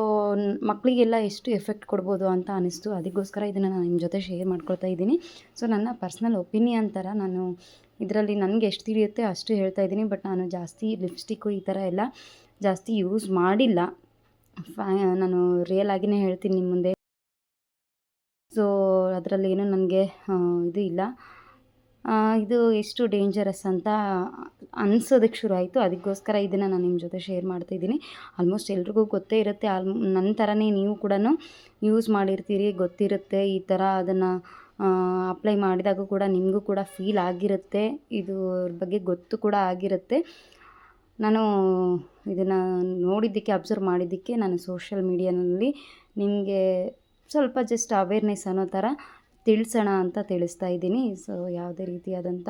ಮಕ್ಕಳಿಗೆಲ್ಲ ಎಷ್ಟು ಎಫೆಕ್ಟ್ ಕೊಡ್ಬೋದು ಅಂತ ಅನಿಸ್ತು. ಅದಕ್ಕೋಸ್ಕರ ಇದನ್ನು ನಾನು ನಿಮ್ಮ ಜೊತೆ ಶೇರ್ ಮಾಡ್ಕೊಳ್ತಾ ಇದ್ದೀನಿ. ಸೊ, ನನ್ನ ಪರ್ಸ್ನಲ್ ಒಪಿನಿಯನ್ ಥರ ನಾನು ಇದರಲ್ಲಿ ನನಗೆ ಎಷ್ಟು ತಿಳಿಯುತ್ತೆ ಅಷ್ಟು ಹೇಳ್ತಾ ಇದ್ದೀನಿ. ಬಟ್ ನಾನು ಜಾಸ್ತಿ ಲಿಪ್ಸ್ಟಿಕ್ಕು ಈ ಥರ ಎಲ್ಲ ಜಾಸ್ತಿ ಯೂಸ್ ಮಾಡಿಲ್ಲ. ನಾನು ರಿಯಲ್ ಆಗಿನೇ ಹೇಳ್ತೀನಿ ನಿಮ್ಮ ಮುಂದೆ. ಅದರಲ್ಲಿ ಏನು ನನಗೆ ಇದು ಇಲ್ಲ. ಇದು ಎಷ್ಟು ಡೇಂಜರಸ್ ಅಂತ ಅನ್ಸೋದಕ್ಕೆ ಶುರು ಆಯಿತು. ಅದಕ್ಕೋಸ್ಕರ ಇದನ್ನು ನಾನು ನಿಮ್ಮ ಜೊತೆ ಶೇರ್ ಮಾಡ್ತಾಯಿದ್ದೀನಿ ಆಲ್ಮೋಸ್ಟ್ ಎಲ್ರಿಗೂ ಗೊತ್ತೇ ಇರುತ್ತೆ. ಆಲ್ ನನ್ನ ಥರನೇ ನೀವು ಕೂಡ ಯೂಸ್ ಮಾಡಿರ್ತೀರಿ, ಗೊತ್ತಿರುತ್ತೆ ಈ ಥರ ಅದನ್ನು ಅಪ್ಲೈ ಮಾಡಿದಾಗ ಕೂಡ ನಿಮಗೂ ಕೂಡ ಫೀಲ್ ಆಗಿರುತ್ತೆ. ಇದು ಬಗ್ಗೆ ಗೊತ್ತು ಕೂಡ ಆಗಿರುತ್ತೆ. ನಾನು ಇದನ್ನು ನೋಡಿದ್ದಕ್ಕೆ ಅಬ್ಸರ್ವ್ ಮಾಡಿದ್ದಕ್ಕೆ ನಾನು ಸೋಷಿಯಲ್ ಮೀಡಿಯಾನಲ್ಲಿ ನಿಮಗೆ ಸ್ವಲ್ಪ ಜಸ್ಟ್ ಅವೇರ್ನೆಸ್ ಅನ್ನೋ ಥರ ತಿಳಿಸೋಣ ಅಂತ ತಿಳಿಸ್ತಾ ಇದ್ದೀನಿ. ಸೊ ಯಾವುದೇ ರೀತಿಯಾದಂಥ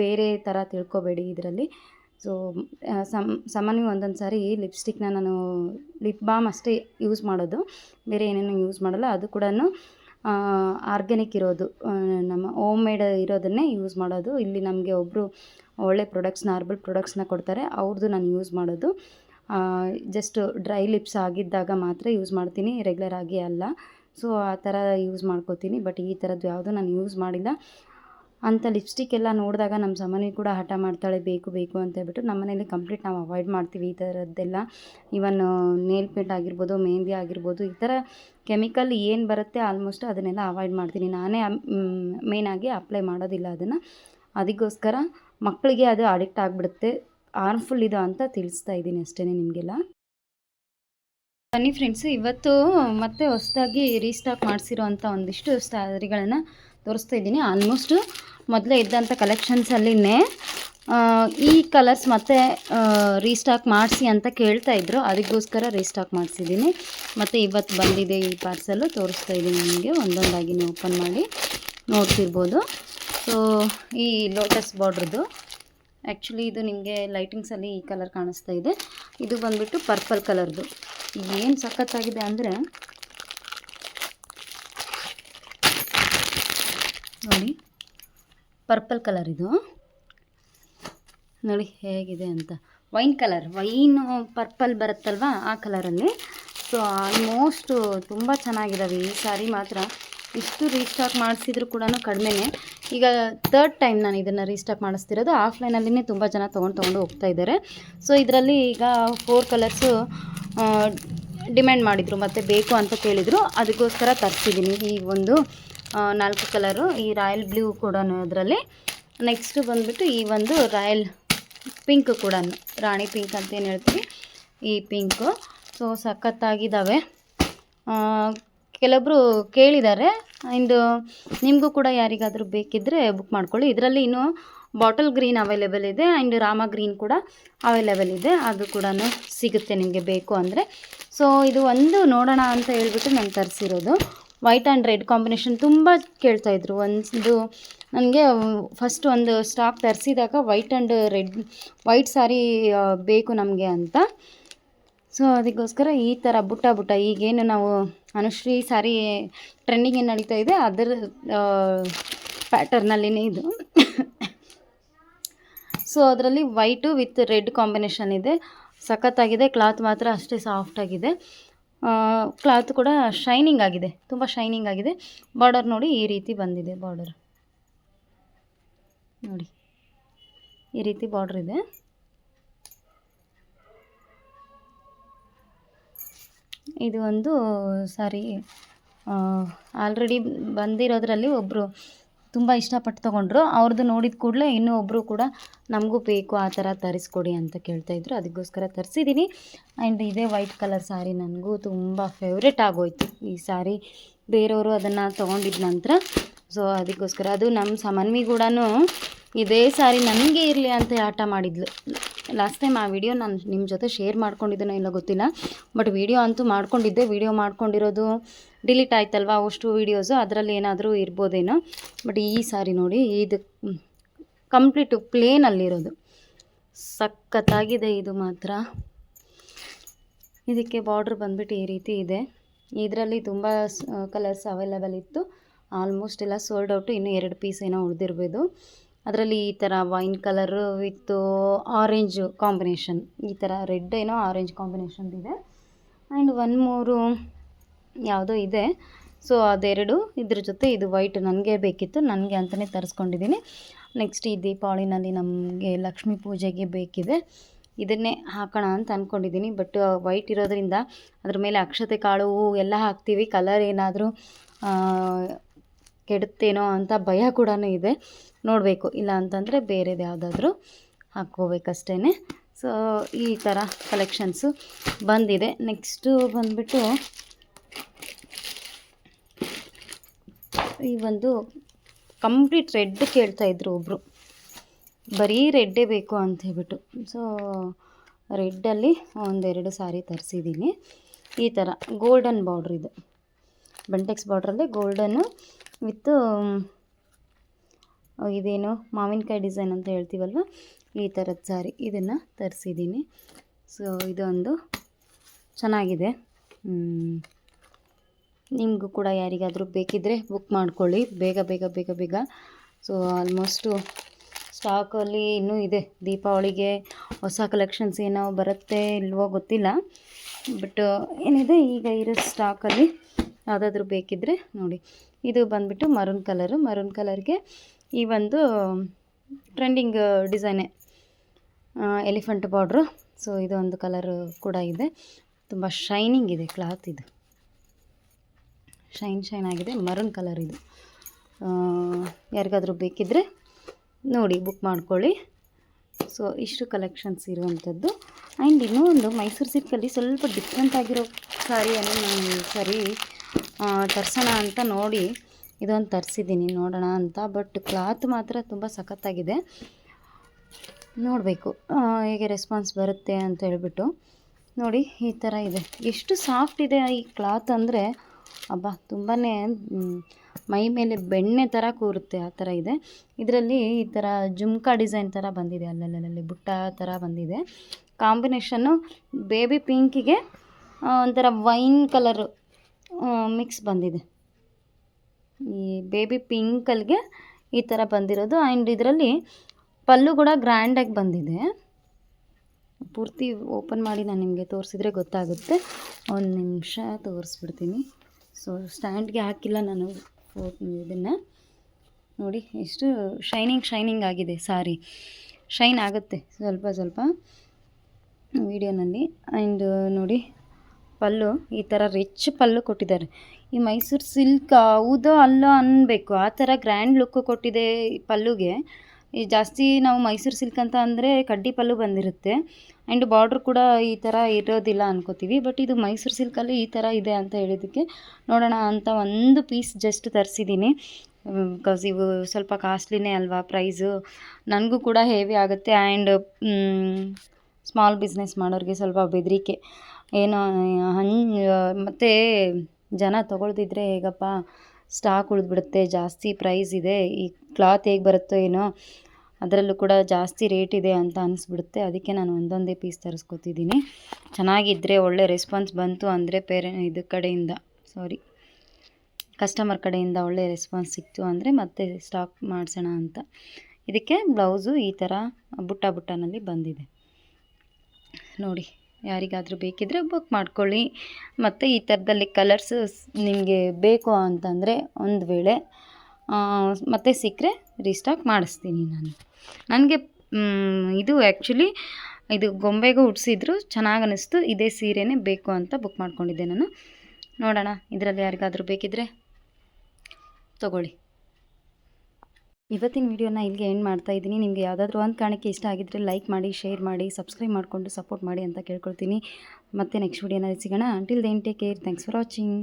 ಬೇರೆ ಥರ ತಿಳ್ಕೊಬೇಡಿ ಇದರಲ್ಲಿ. ಸೊ ಸಮ್ ಸಾಮಾನ್ಯ ಒಂದೊಂದು ಸಾರಿ ಲಿಪ್ಸ್ಟಿಕ್ನ ನಾನು ಲಿಪ್ ಬಾಮ್ ಅಷ್ಟೇ ಯೂಸ್ ಮಾಡೋದು. ಬೇರೆ ಏನೇನು ಯೂಸ್ ಮಾಡಲ್ಲ, ಅದು ಕೂಡ ಆರ್ಗ್ಯಾನಿಕ್ ಇರೋದು ನಮ್ಮ ಓಮ್ ಮೇಡ್ ಇರೋದನ್ನೇ ಯೂಸ್ ಮಾಡೋದು. ಇಲ್ಲಿ ನಮಗೆ ಒಬ್ಬರು ಒಳ್ಳೆ ಪ್ರಾಡಕ್ಟ್ಸ್ನ ಹರ್ಬಲ್ ಪ್ರಾಡಕ್ಟ್ಸ್ನ ಕೊಡ್ತಾರೆ. ಅವ್ರದ್ದು ನಾನು ಯೂಸ್ ಮಾಡೋದು. ಜಸ್ಟ್ ಡ್ರೈ ಲಿಪ್ಸ್ ಆಗಿದ್ದಾಗ ಮಾತ್ರ ಯೂಸ್ ಮಾಡ್ತೀನಿ. ರೆಗ್ಯುಲರ್ ಆಗಿ ಅಲ್ಲ. ಸೊ ಆ ಥರ ಯೂಸ್ ಮಾಡ್ಕೋತೀನಿ. ಬಟ್ ಈ ಥರದ್ದು ಯಾವುದೂ ನಾನು ಯೂಸ್ ಮಾಡಿಲ್ಲ. ಅಂಥ ಲಿಪ್ಸ್ಟಿಕ್ ಎಲ್ಲ ನೋಡಿದಾಗ ನಮ್ಮ ಸಾಮಾನ್ಯ ಕೂಡ ಹಠ ಮಾಡ್ತಾಳೆ, ಬೇಕು ಬೇಕು ಅಂತ ಹೇಳ್ಬಿಟ್ಟು ನಮ್ಮ ಮನೇಲಿ ಕಂಪ್ಲೀಟ್ ನಾವು ಅವಾಯ್ಡ್ ಮಾಡ್ತೀವಿ ಈ ಥರದ್ದೆಲ್ಲ ಇವನ್ ನೇಲ್ ಪೇಂಟ್ ಆಗಿರ್ಬೋದು ಮೆಹಂದಿ ಆಗಿರ್ಬೋದು, ಈ ಥರ ಕೆಮಿಕಲ್ ಏನು ಬರುತ್ತೆ ಆಲ್ಮೋಸ್ಟ್ ಅದನ್ನೆಲ್ಲ ಅವಾಯ್ಡ್ ಮಾಡ್ತೀನಿ. ನಾನೇ ಮೇನಾಗಿ ಅಪ್ಲೈ ಮಾಡೋದಿಲ್ಲ ಅದನ್ನು. ಅದಕ್ಕೋಸ್ಕರ ಮಕ್ಕಳಿಗೆ ಅದು ಅಡಿಕ್ಟ್ ಆಗಿಬಿಡುತ್ತೆ. ಹಾರ್ಮ್ಫುಲ್ ಇದು ಅಂತ ತಿಳಿಸ್ತಾ ಇದ್ದೀನಿ ಅಷ್ಟೇ ನಿಮಗೆಲ್ಲ. ಬನ್ನಿ ಫ್ರೆಂಡ್ಸು ಇವತ್ತು ಮತ್ತೆ ಹೊಸದಾಗಿ ರೀಸ್ಟಾಕ್ ಮಾಡಿಸಿರೋ ಅಂಥ ಒಂದಿಷ್ಟು ಸ್ಯಾರಿಗಳನ್ನು ತೋರಿಸ್ತಾ ಇದ್ದೀನಿ. ಆಲ್ಮೋಸ್ಟ್ ಮೊದಲೇ ಇದ್ದಂಥ ಕಲೆಕ್ಷನ್ಸಲ್ಲಿನೇ ಈ ಕಲರ್ಸ್ ಮತ್ತೆ ರೀಸ್ಟಾಕ್ ಮಾಡಿಸಿ ಅಂತ ಕೇಳ್ತಾ ಇದ್ರು. ಅದಕ್ಕೋಸ್ಕರ ರೀಸ್ಟಾಕ್ ಮಾಡಿಸಿದ್ದೀನಿ. ಮತ್ತು ಇವತ್ತು ಬಂದಿದೆ ಈ ಪಾರ್ಸೆಲ್ಲು ತೋರಿಸ್ತಾ ಇದ್ದೀನಿ ನಿಮಗೆ. ಒಂದೊಂದಾಗಿ ನೀವು ಓಪನ್ ಮಾಡಿ ನೋಡ್ತಿರ್ಬೋದು. ಸೊ ಈ ಲೋಟಸ್ ಬಾರ್ಡ್ರದ್ದು ಆ್ಯಕ್ಚುಲಿ ಇದು ನಿಮಗೆ ಲೈಟಿಂಗ್ಸಲ್ಲಿ ಈ ಕಲರ್ ಕಾಣಿಸ್ತಾ ಇದೆ. ಇದು ಬಂದ್ಬಿಟ್ಟು ಪರ್ಪಲ್ ಕಲರ್ದು ಏನು ಸಖತ್ತಾಗಿದೆ ಅಂದರೆ ನೋಡಿ ಪರ್ಪಲ್ ಕಲರ್ ಇದು. ನೋಡಿ ಹೇಗಿದೆ ಅಂತ. ವೈನ್ ಕಲರ್, ವೈನ್ ಪರ್ಪಲ್ ಬರುತ್ತಲ್ವಾ ಆ ಕಲರಲ್ಲಿ. ಸೊ ಆಲ್ಮೋಸ್ಟು ತುಂಬ ಚೆನ್ನಾಗಿದ್ದಾವೆ ಈ ಸಾರಿ ಮಾತ್ರ. ಇಷ್ಟು ರೀಸ್ಟಾಕ್ ಮಾಡಿಸಿದ್ರು ಕೂಡ ಕಡಿಮೆನೇ. ಈಗ ತರ್ಡ್ ಟೈಮ್ ನಾನು ಇದನ್ನು ರೀಸ್ಟಾಕ್ ಮಾಡಿಸ್ತಿರೋದು. ಆಫ್ಲೈನಲ್ಲಿನೇ ತುಂಬ ಜನ ತೊಗೊಂಡು ತೊಗೊಂಡು ಹೋಗ್ತಾ ಇದ್ದಾರೆ. ಸೊ ಇದರಲ್ಲಿ ಈಗ ಫೋರ್ ಕಲರ್ಸು ಡಿಮ್ಯಾಂಡ್ ಮಾಡಿದರು, ಮತ್ತು ಬೇಕು ಅಂತ ಕೇಳಿದರು. ಅದಕ್ಕೋಸ್ಕರ ತರಿಸಿದ್ದೀನಿ ಈ ಒಂದು ನಾಲ್ಕು ಕಲರು ಈ ರಾಯಲ್ ಬ್ಲೂ ಕೂಡ ಅದರಲ್ಲಿ. ನೆಕ್ಸ್ಟು ಬಂದುಬಿಟ್ಟು ಈ ಒಂದು ರಾಯಲ್ ಪಿಂಕ್ ಕೂಡ ರಾಣಿ ಪಿಂಕ್ ಅಂತ ಏನು ಹೇಳ್ತೀವಿ. ಈ ಪಿಂಕು. ಸೊ ಸಖತ್ತಾಗಿದ್ದಾವೆ ಆ, ಕೆಲವೊಬ್ಬರು ಕೇಳಿದ್ದಾರೆ ಇಂದು ನಿಮಗೂ ಕೂಡ ಯಾರಿಗಾದರೂ ಬೇಕಿದ್ದರೆ ಬುಕ್ ಮಾಡ್ಕೊಳ್ಳಿ. ಇದರಲ್ಲಿ ಇನ್ನೂ ಬಾಟಲ್ ಗ್ರೀನ್ ಅವೈಲೇಬಲ್ ಇದೆ. ಆ್ಯಂಡ್ ರಾಮ ಗ್ರೀನ್ ಕೂಡ ಅವೈಲೇಬಲ್ ಇದೆ. ಅದು ಕೂಡ ಸಿಗುತ್ತೆ ನಿಮಗೆ ಬೇಕು ಅಂದರೆ. ಸೊ ಇದು ಒಂದು ನೋಡೋಣ ಅಂತ ಹೇಳ್ಬಿಟ್ಟು ನಾನು ತರಿಸಿರೋದು. ವೈಟ್ ಆ್ಯಂಡ್ ರೆಡ್ ಕಾಂಬಿನೇಷನ್ ತುಂಬ ಕೇಳ್ತಾಯಿದ್ರು ಒಂದು ನನಗೆ ಫಸ್ಟ್ ಒಂದು stock ತರಿಸಿದಾಗ white and red, white sari ಬೇಕು ನಮಗೆ ಅಂತ. ಸೊ, ಅದಕ್ಕೋಸ್ಕರ ಈ ಥರ ಬುಟ್ಟ ಬುಟ್ಟ ಈಗೇನು ನಾವು ಅನುಶ್ರೀ ಸಾರಿ ಟ್ರೆಂಡಿಂಗ್ ಏನು ನಡೀತಾ ಇದೆ. ಅದರ ಪ್ಯಾಟರ್ನಲ್ಲಿನೇ ಇದು. ಸೊ, ಅದರಲ್ಲಿ ವೈಟು ವಿತ್ ರೆಡ್ ಕಾಂಬಿನೇಷನ್ ಇದೆ. ಸಖತ್ತಾಗಿದೆ, ಕ್ಲಾತ್ ಮಾತ್ರ ಅಷ್ಟೇ ಸಾಫ್ಟಾಗಿದೆ ಕ್ಲಾತ್ ಕೂಡ ಶೈನಿಂಗ್ ಆಗಿದೆ. ತುಂಬ ಶೈನಿಂಗ್ ಆಗಿದೆ. ಬಾರ್ಡರ್ ನೋಡಿ ಈ ರೀತಿ ಬಂದಿದೆ ಬಾರ್ಡರ್ ನೋಡಿ. ಈ ರೀತಿ ಬಾರ್ಡರ್ ಇದೆ. ಇದು ಒಂದು ಸಾರಿ ಆಲ್ರೆಡಿ ಬಂದಿರೋದ್ರಲ್ಲಿ ಒಬ್ಬರು ತುಂಬ ಇಷ್ಟಪಟ್ಟು ತೊಗೊಂಡ್ರು. ಅವ್ರದ್ದು ನೋಡಿದ ಕೂಡಲೇ ಇನ್ನೂ ಒಬ್ಬರು ಕೂಡ ನಮಗೂ ಬೇಕು ಆ ಥರ ತರಿಸ್ಕೊಡಿ ಅಂತ ಕೇಳ್ತಾಯಿದ್ರು ಅದಕ್ಕೋಸ್ಕರ ತರಿಸಿದ್ದೀನಿ ಆ್ಯಂಡ್ ಇದೇ ವೈಟ್ ಕಲರ್ ಸ್ಯಾರಿ ನನಗೂ ತುಂಬ ಫೇವ್ರೆಟ್ ಆಗೋಯ್ತು. ಈ ಸ್ಯಾರಿ ಬೇರೆಯವರು ಅದನ್ನು ತೊಗೊಂಡಿದ್ದ ನಂತರ. ಸೊ, ಅದಕ್ಕೋಸ್ಕರ ಅದು ನಮ್ಮ ಸಮನ್ವಿ ಕೂಡ ಇದೇ ಸಾರಿ ನನಗೆ ಇರಲಿ ಅಂತ ಆಟ ಮಾಡಿದ್ಲು. ಲಾಸ್ಟ್ ಟೈಮ್ ಆ ವಿಡಿಯೋ ನಾನು ನಿಮ್ಮ ಜೊತೆ ಶೇರ್ ಮಾಡ್ಕೊಂಡಿದ್ದೇನೋ ಇಲ್ಲ ಗೊತ್ತಿಲ್ಲ. ಬಟ್ ವಿಡಿಯೋ ಅಂತೂ ಮಾಡ್ಕೊಂಡಿದ್ದೆ. ವಿಡಿಯೋ ಮಾಡ್ಕೊಂಡಿರೋದು ಡಿಲೀಟ್ ಆಯ್ತಲ್ವಾ ಅವಷ್ಟು ವೀಡಿಯೋಸು ಅದರಲ್ಲಿ ಏನಾದರೂ ಇರ್ಬೋದೇನೋ? ಬಟ್ ಈ ಸಾರಿ ನೋಡಿ, ಇದು ಕಂಪ್ಲೀಟು ಪ್ಲೇನಲ್ಲಿರೋದು ಸಖತ್ತಾಗಿದೆ ಇದು ಮಾತ್ರ. ಇದಕ್ಕೆ ಬಾರ್ಡ್ರ್ ಬಂದ್ಬಿಟ್ಟು ಈ ರೀತಿ ಇದೆ. ಇದರಲ್ಲಿ ತುಂಬ ಕಲರ್ಸ್ ಅವೈಲೇಬಲ್ ಇತ್ತು. ಆಲ್ಮೋಸ್ಟ್ ಎಲ್ಲ ಸೋಲ್ಡ್ ಔಟು ಇನ್ನೂ ಎರಡು ಪೀಸ್ ಏನೋ ಉಳಿದಿರ್ಬೋದು. ಅದರಲ್ಲಿ ಈ ಥರ wine colour with orange combination ಈ ಥರ ರೆಡ್ ಏನೋ ಆರೆಂಜ್ ಕಾಂಬಿನೇಷನ್ ಇದೆ. ಆ್ಯಂಡ್ ಒನ್ ಮೂರು ಯಾವುದೋ ಇದೆ. ಸೊ ಅದೆರಡು, ಇದ್ರ ಜೊತೆ ಇದು ವೈಟ್ ನನಗೆ ಬೇಕಿತ್ತು. ನನಗೆ ಅಂತಲೇ ತರಿಸ್ಕೊಂಡಿದ್ದೀನಿ ನೆಕ್ಸ್ಟ್ ಈ ದೀಪಾವಳಿನಲ್ಲಿ ನಮಗೆ ಲಕ್ಷ್ಮೀ ಪೂಜೆಗೆ ಬೇಕಿದೆ. ಇದನ್ನೇ ಹಾಕೋಣ ಅಂತ ಅಂದ್ಕೊಂಡಿದ್ದೀನಿ ಬಟ್ ವೈಟ್ ಇರೋದ್ರಿಂದ ಅದ್ರ ಮೇಲೆ ಅಕ್ಷತೆ ಕಾಳು ಎಲ್ಲ ಹಾಕ್ತೀವಿ. ಕಲರ್ ಏನಾದರೂ ಕೆಡುತ್ತೇನೋ ಅಂತ ಭಯ ಕೂಡ ಇದೆ. ನೋಡಬೇಕು. ಇಲ್ಲ ಅಂತಂದರೆ ಬೇರೆದು ಯಾವುದಾದ್ರೂ ಹಾಕ್ಕೋಬೇಕಷ್ಟೇ ಸೊ ಈ ಥರ ಕಲೆಕ್ಷನ್ಸು ಬಂದಿದೆ. ನೆಕ್ಸ್ಟು ಬಂದುಬಿಟ್ಟು ಈ ಒಂದು ಕಂಪ್ಲೀಟ್ ರೆಡ್ ಕೇಳ್ತಾಯಿದ್ರು ಒಬ್ಬರು ಬರೀ ರೆಡ್ಡೇ ಬೇಕು ಅಂತ ಹೇಳ್ಬಿಟ್ಟು. ಸೊ ರೆಡ್ಡಲ್ಲಿ ಒಂದೆರಡು ಸಾರಿ ತರಿಸಿದ್ದೀನಿ. ಈ ಥರ ಗೋಲ್ಡನ್ ಬಾರ್ಡ್ರ್ ಇದು. ಬಂಟೆಕ್ಸ್ ಬಾರ್ಡ್ರಲ್ಲಿ ಗೋಲ್ಡನ್ನು ವಿತ್ ಇದೇನು ಮಾವಿನಕಾಯಿ ಡಿಸೈನ್ ಅಂತ ಹೇಳ್ತೀವಲ್ವ? ಈ ಥರದ ಸಾರಿ ಇದನ್ನು ತರಿಸಿದ್ದೀನಿ. ಸೊ ಇದೊಂದು ಚೆನ್ನಾಗಿದೆ. ನಿಮಗೂ ಕೂಡ ಯಾರಿಗಾದರೂ ಬೇಕಿದ್ದರೆ ಬುಕ್ ಮಾಡ್ಕೊಳ್ಳಿ. ಬೇಗ ಬೇಗ ಬೇಗ ಬೇಗ. ಸೊ ಆಲ್ಮೋಸ್ಟು ಸ್ಟಾಕಲ್ಲಿ ಇನ್ನೂ ಇದೆ. ದೀಪಾವಳಿಗೆ ಹೊಸ ಕಲೆಕ್ಷನ್ಸ್ ಏನೋ ಬರುತ್ತೆ ಇಲ್ವೋ ಗೊತ್ತಿಲ್ಲ. ಬಟ್ ಏನಿದೆ, ಈಗ ಇರೋ ಸ್ಟಾಕಲ್ಲಿ ಯಾವುದಾದ್ರೂ ಬೇಕಿದ್ದರೆ ನೋಡಿ. ಇದು ಬಂದುಬಿಟ್ಟು ಮರೂನ್ ಕಲರು ಮರೂನ್ ಕಲರ್ಗೆ ಈ ಒಂದು ಟ್ರೆಂಡಿಂಗ್ ಡಿಸೈನೇ ಎಲಿಫೆಂಟ್ ಬಾರ್ಡ್ರು ಸೊ ಇದೊಂದು ಕಲರು ಕೂಡ ಇದೆ. ತುಂಬ ಶೈನಿಂಗ್ ಇದೆ ಕ್ಲಾತ್ ಇದು. ಶೈನ್ ಶೈನ್ ಆಗಿದೆ, ಮರೂನ್ ಕಲರ್ ಇದು. ಯಾರಿಗಾದರೂ ಬೇಕಿದ್ದರೆ ನೋಡಿ, ಬುಕ್ ಮಾಡ್ಕೊಳ್ಳಿ. ಸೊ ಇಷ್ಟು ಕಲೆಕ್ಷನ್ಸ್ ಇರುವಂಥದ್ದು. ಆ್ಯಂಡ್ ಇನ್ನೂ ಒಂದು, ಮೈಸೂರು ಸಿಲ್ಕಲ್ಲಿ ಸ್ವಲ್ಪ ಡಿಫ್ರೆಂಟ್ ಆಗಿರೋ ಸಾರಿಯನ್ನು ನಾನು ಸರಿ ತರ್ಸೋಣ ಅಂತ ನೋಡಿ, ಇದೊಂದು ತರಿಸಿದ್ದೀನಿ ನೋಡೋಣ ಅಂತ. ಬಟ್ ಕ್ಲಾತ್ ಮಾತ್ರ ತುಂಬ ಸಖತ್ತಾಗಿದೆ. ನೋಡಬೇಕು ಹೇಗೆ ರೆಸ್ಪಾನ್ಸ್ ಬರುತ್ತೆ ಅಂತ ಹೇಳ್ಬಿಟ್ಟು. ನೋಡಿ, ಈ ಥರ ಇದೆ. ಎಷ್ಟು ಸಾಫ್ಟ್ ಇದೆ ಈ ಕ್ಲಾತ್ ಅಂದರೆ ಅಬ್ಬಾ ತುಂಬಾ ಮೈ ಮೇಲೆ ಬೆಣ್ಣೆ ಥರ ಕೂರುತ್ತೆ ಆ ಥರ ಇದೆ. ಇದರಲ್ಲಿ ಈ ಥರ ಜುಮ್ಕಾ ಡಿಸೈನ್ ಥರ ಬಂದಿದೆ ಅಲ್ಲಲ್ಲಲ್ಲಿ ಬುಟ್ಟ ಥರ ಬಂದಿದೆ. ಕಾಂಬಿನೇಷನ್ನು ಬೇಬಿ ಪಿಂಕಿಗೆ ಒಂಥರ ವೈನ್ ಕಲರು ಮಿಕ್ಸ್ ಬಂದಿದೆ. ಈ ಬೇಬಿ ಪಿಂಕಲ್ಲಿಗೆ ಈ ಥರ ಬಂದಿರೋದು. ಆ್ಯಂಡ್ ಇದರಲ್ಲಿ ಪಲ್ಲು ಕೂಡ ಗ್ರ್ಯಾಂಡಾಗಿ ಬಂದಿದೆ. ಪೂರ್ತಿ ಓಪನ್ ಮಾಡಿ ನಾನು ನಿಮಗೆ ತೋರಿಸಿದ್ರೆ ಗೊತ್ತಾಗುತ್ತೆ. ಒಂದು ನಿಮಿಷ ತೋರಿಸ್ಬಿಡ್ತೀನಿ. ಸೊ ಸ್ಟ್ಯಾಂಡ್ಗೆ ಹಾಕಿಲ್ಲ ನಾನು ಇದನ್ನು. ನೋಡಿ, ಎಷ್ಟು ಶೈನಿಂಗ್ ಶೈನಿಂಗ್ ಆಗಿದೆ ಸಾರಿ ಶೈನ್ ಆಗುತ್ತೆ ಸ್ವಲ್ಪ ಸ್ವಲ್ಪ ವಿಡಿಯೋನಲ್ಲಿ ಆ್ಯಂಡ್ ನೋಡಿ, ಪಲ್ಲು, ಈ ಥರ ರಿಚ್ ಪಲ್ಲು ಕೊಟ್ಟಿದ್ದಾರೆ. ಈ ಮೈಸೂರು ಸಿಲ್ಕ್ ಹೌದೋ ಅಲ್ಲೋ ಅನ್ನಬೇಕು ಆ ಥರ ಗ್ರ್ಯಾಂಡ್ ಲುಕ್ ಕೊಟ್ಟಿದೆ ಈ ಪಲ್ಲುಗೆ. ಈ ಜಾಸ್ತಿ ನಾವು ಮೈಸೂರು ಸಿಲ್ಕ್ ಅಂತ ಅಂದರೆ ಕಡ್ಡಿ ಪಲ್ಲು ಬಂದಿರುತ್ತೆ. ಆ್ಯಂಡ್ ಬಾರ್ಡ್ರ್ ಕೂಡ ಈ ಥರ ಇರೋದಿಲ್ಲ ಅನ್ಕೋತೀವಿ. ಬಟ್ ಇದು ಮೈಸೂರು ಸಿಲ್ಕಲ್ಲಿ ಈ ಥರ ಇದೆ ಅಂತ ಹೇಳಿದ್ದಕ್ಕೆ ನೋಡೋಣ ಅಂತ ಒಂದು ಪೀಸ್ ಜಸ್ಟ್ ತರಿಸಿದ್ದೀನಿ ಬಿಕಾಸ್ ಇವು ಸ್ವಲ್ಪ ಕಾಸ್ಟ್ಲಿನೇ ಅಲ್ವಾ ಪ್ರೈಸು ನನಗೂ ಕೂಡ ಹೇವಿ ಆಗುತ್ತೆ ಆ್ಯಂಡ್ ಸ್ಮಾಲ್ ಬಿಸ್ನೆಸ್ ಮಾಡೋರಿಗೆ ಸ್ವಲ್ಪ ಬೆದರಿಕೆ. ಏನೋ, ಹಂಗೆ, ಮತ್ತು ಜನ ತೊಗೊಳ್ದಿದ್ರೆ ಹೇಗಪ್ಪ? ಸ್ಟಾಕ್ ಉಳಿದ್ಬಿಡುತ್ತೆ, ಜಾಸ್ತಿ ಪ್ರೈಸ್ ಇದೆ, ಈ ಕ್ಲಾತ್ ಹೇಗೆ ಬರುತ್ತೋ ಏನೋ ಅದರಲ್ಲೂ ಕೂಡ ಜಾಸ್ತಿ ರೇಟ್ ಇದೆ ಅಂತ ಅನಿಸ್ಬಿಡುತ್ತೆ. ಅದಕ್ಕೆ ನಾನು ಒಂದೊಂದೇ ಪೀಸ್ ತರಿಸ್ಕೊತಿದ್ದೀನಿ. ಚೆನ್ನಾಗಿದ್ದರೆ ಒಳ್ಳೆ ರೆಸ್ಪಾನ್ಸ್ ಬಂತು ಅಂದರೆ ಪೇರೆ, ಇದು ಕಡೆಯಿಂದ ಸಾರಿ ಕಸ್ಟಮರ್ ಕಡೆಯಿಂದ ಒಳ್ಳೆ ರೆಸ್ಪಾನ್ಸ್ ಸಿಕ್ತು ಅಂದರೆ ಮತ್ತೆ ಸ್ಟಾಕ್ ಮಾಡಿಸೋಣ ಅಂತ. ಇದಕ್ಕೆ ಬ್ಲೌಸು ಈ ಥರ ಬುಟ್ಟ ಬುಟ್ಟನಲ್ಲಿ ಬಂದಿದೆ. ನೋಡಿ. ಯಾರಿಗಾದರೂ ಬೇಕಿದ್ದರೆ ಬುಕ್ ಮಾಡ್ಕೊಳ್ಳಿ. ಮತ್ತು ಈ ಥರದಲ್ಲಿ ಕಲರ್ಸ್ ನಿಮಗೆ ಬೇಕು ಅಂತಂದರೆ ಒಂದು ವೇಳೆ ಮತ್ತೆ ಸಿಕ್ಕರೆ ರೀಸ್ಟಾಕ್ ಮಾಡಿಸ್ತೀನಿ ನಾನು. ನನಗೆ ಇದು ಆ್ಯಕ್ಚುಲಿ ಇದು ಗೊಂಬೆಗೂ ಉಡ್ಸಿದ್ರು, ಚೆನ್ನಾಗಿ ಅನ್ನಿಸ್ತು ಇದೇ ಸೀರೆನೇ ಬೇಕು ಅಂತ ಬುಕ್ ಮಾಡ್ಕೊಂಡಿದ್ದೆ ನಾನು. ನೋಡೋಣ, ಇದರಲ್ಲಿ ಯಾರಿಗಾದರೂ ಬೇಕಿದ್ದರೆ ತೊಗೊಳ್ಳಿ. ಇವತ್ತಿನ ವಿಡಿಯೋನ ಇಲ್ಲಿಗೆ ಎಂಡ್ ಮಾಡ್ತಾ ಇದ್ದೀನಿ. ನಿಮಗೆ ಯಾವುದಾದ್ರೂ ಒಂದು ಕಾರಣಕ್ಕೆ ಇಷ್ಟ ಆಗಿದ್ದರೆ ಲೈಕ್ ಮಾಡಿ ಶೇರ್ ಮಾಡಿ ಸಬ್ಸ್ಕ್ರೈಬ್ ಮಾಡಿಕೊಂಡು ಸಪೋರ್ಟ್ ಮಾಡಿ ಅಂತ ಕೇಳ್ಕೊಳ್ತೀನಿ. ಮತ್ತೆ ನೆಕ್ಸ್ಟ್ ವಿಡಿಯೋನಲ್ಲಿ ಸಿಗೋಣ. Until then take care thanks for watching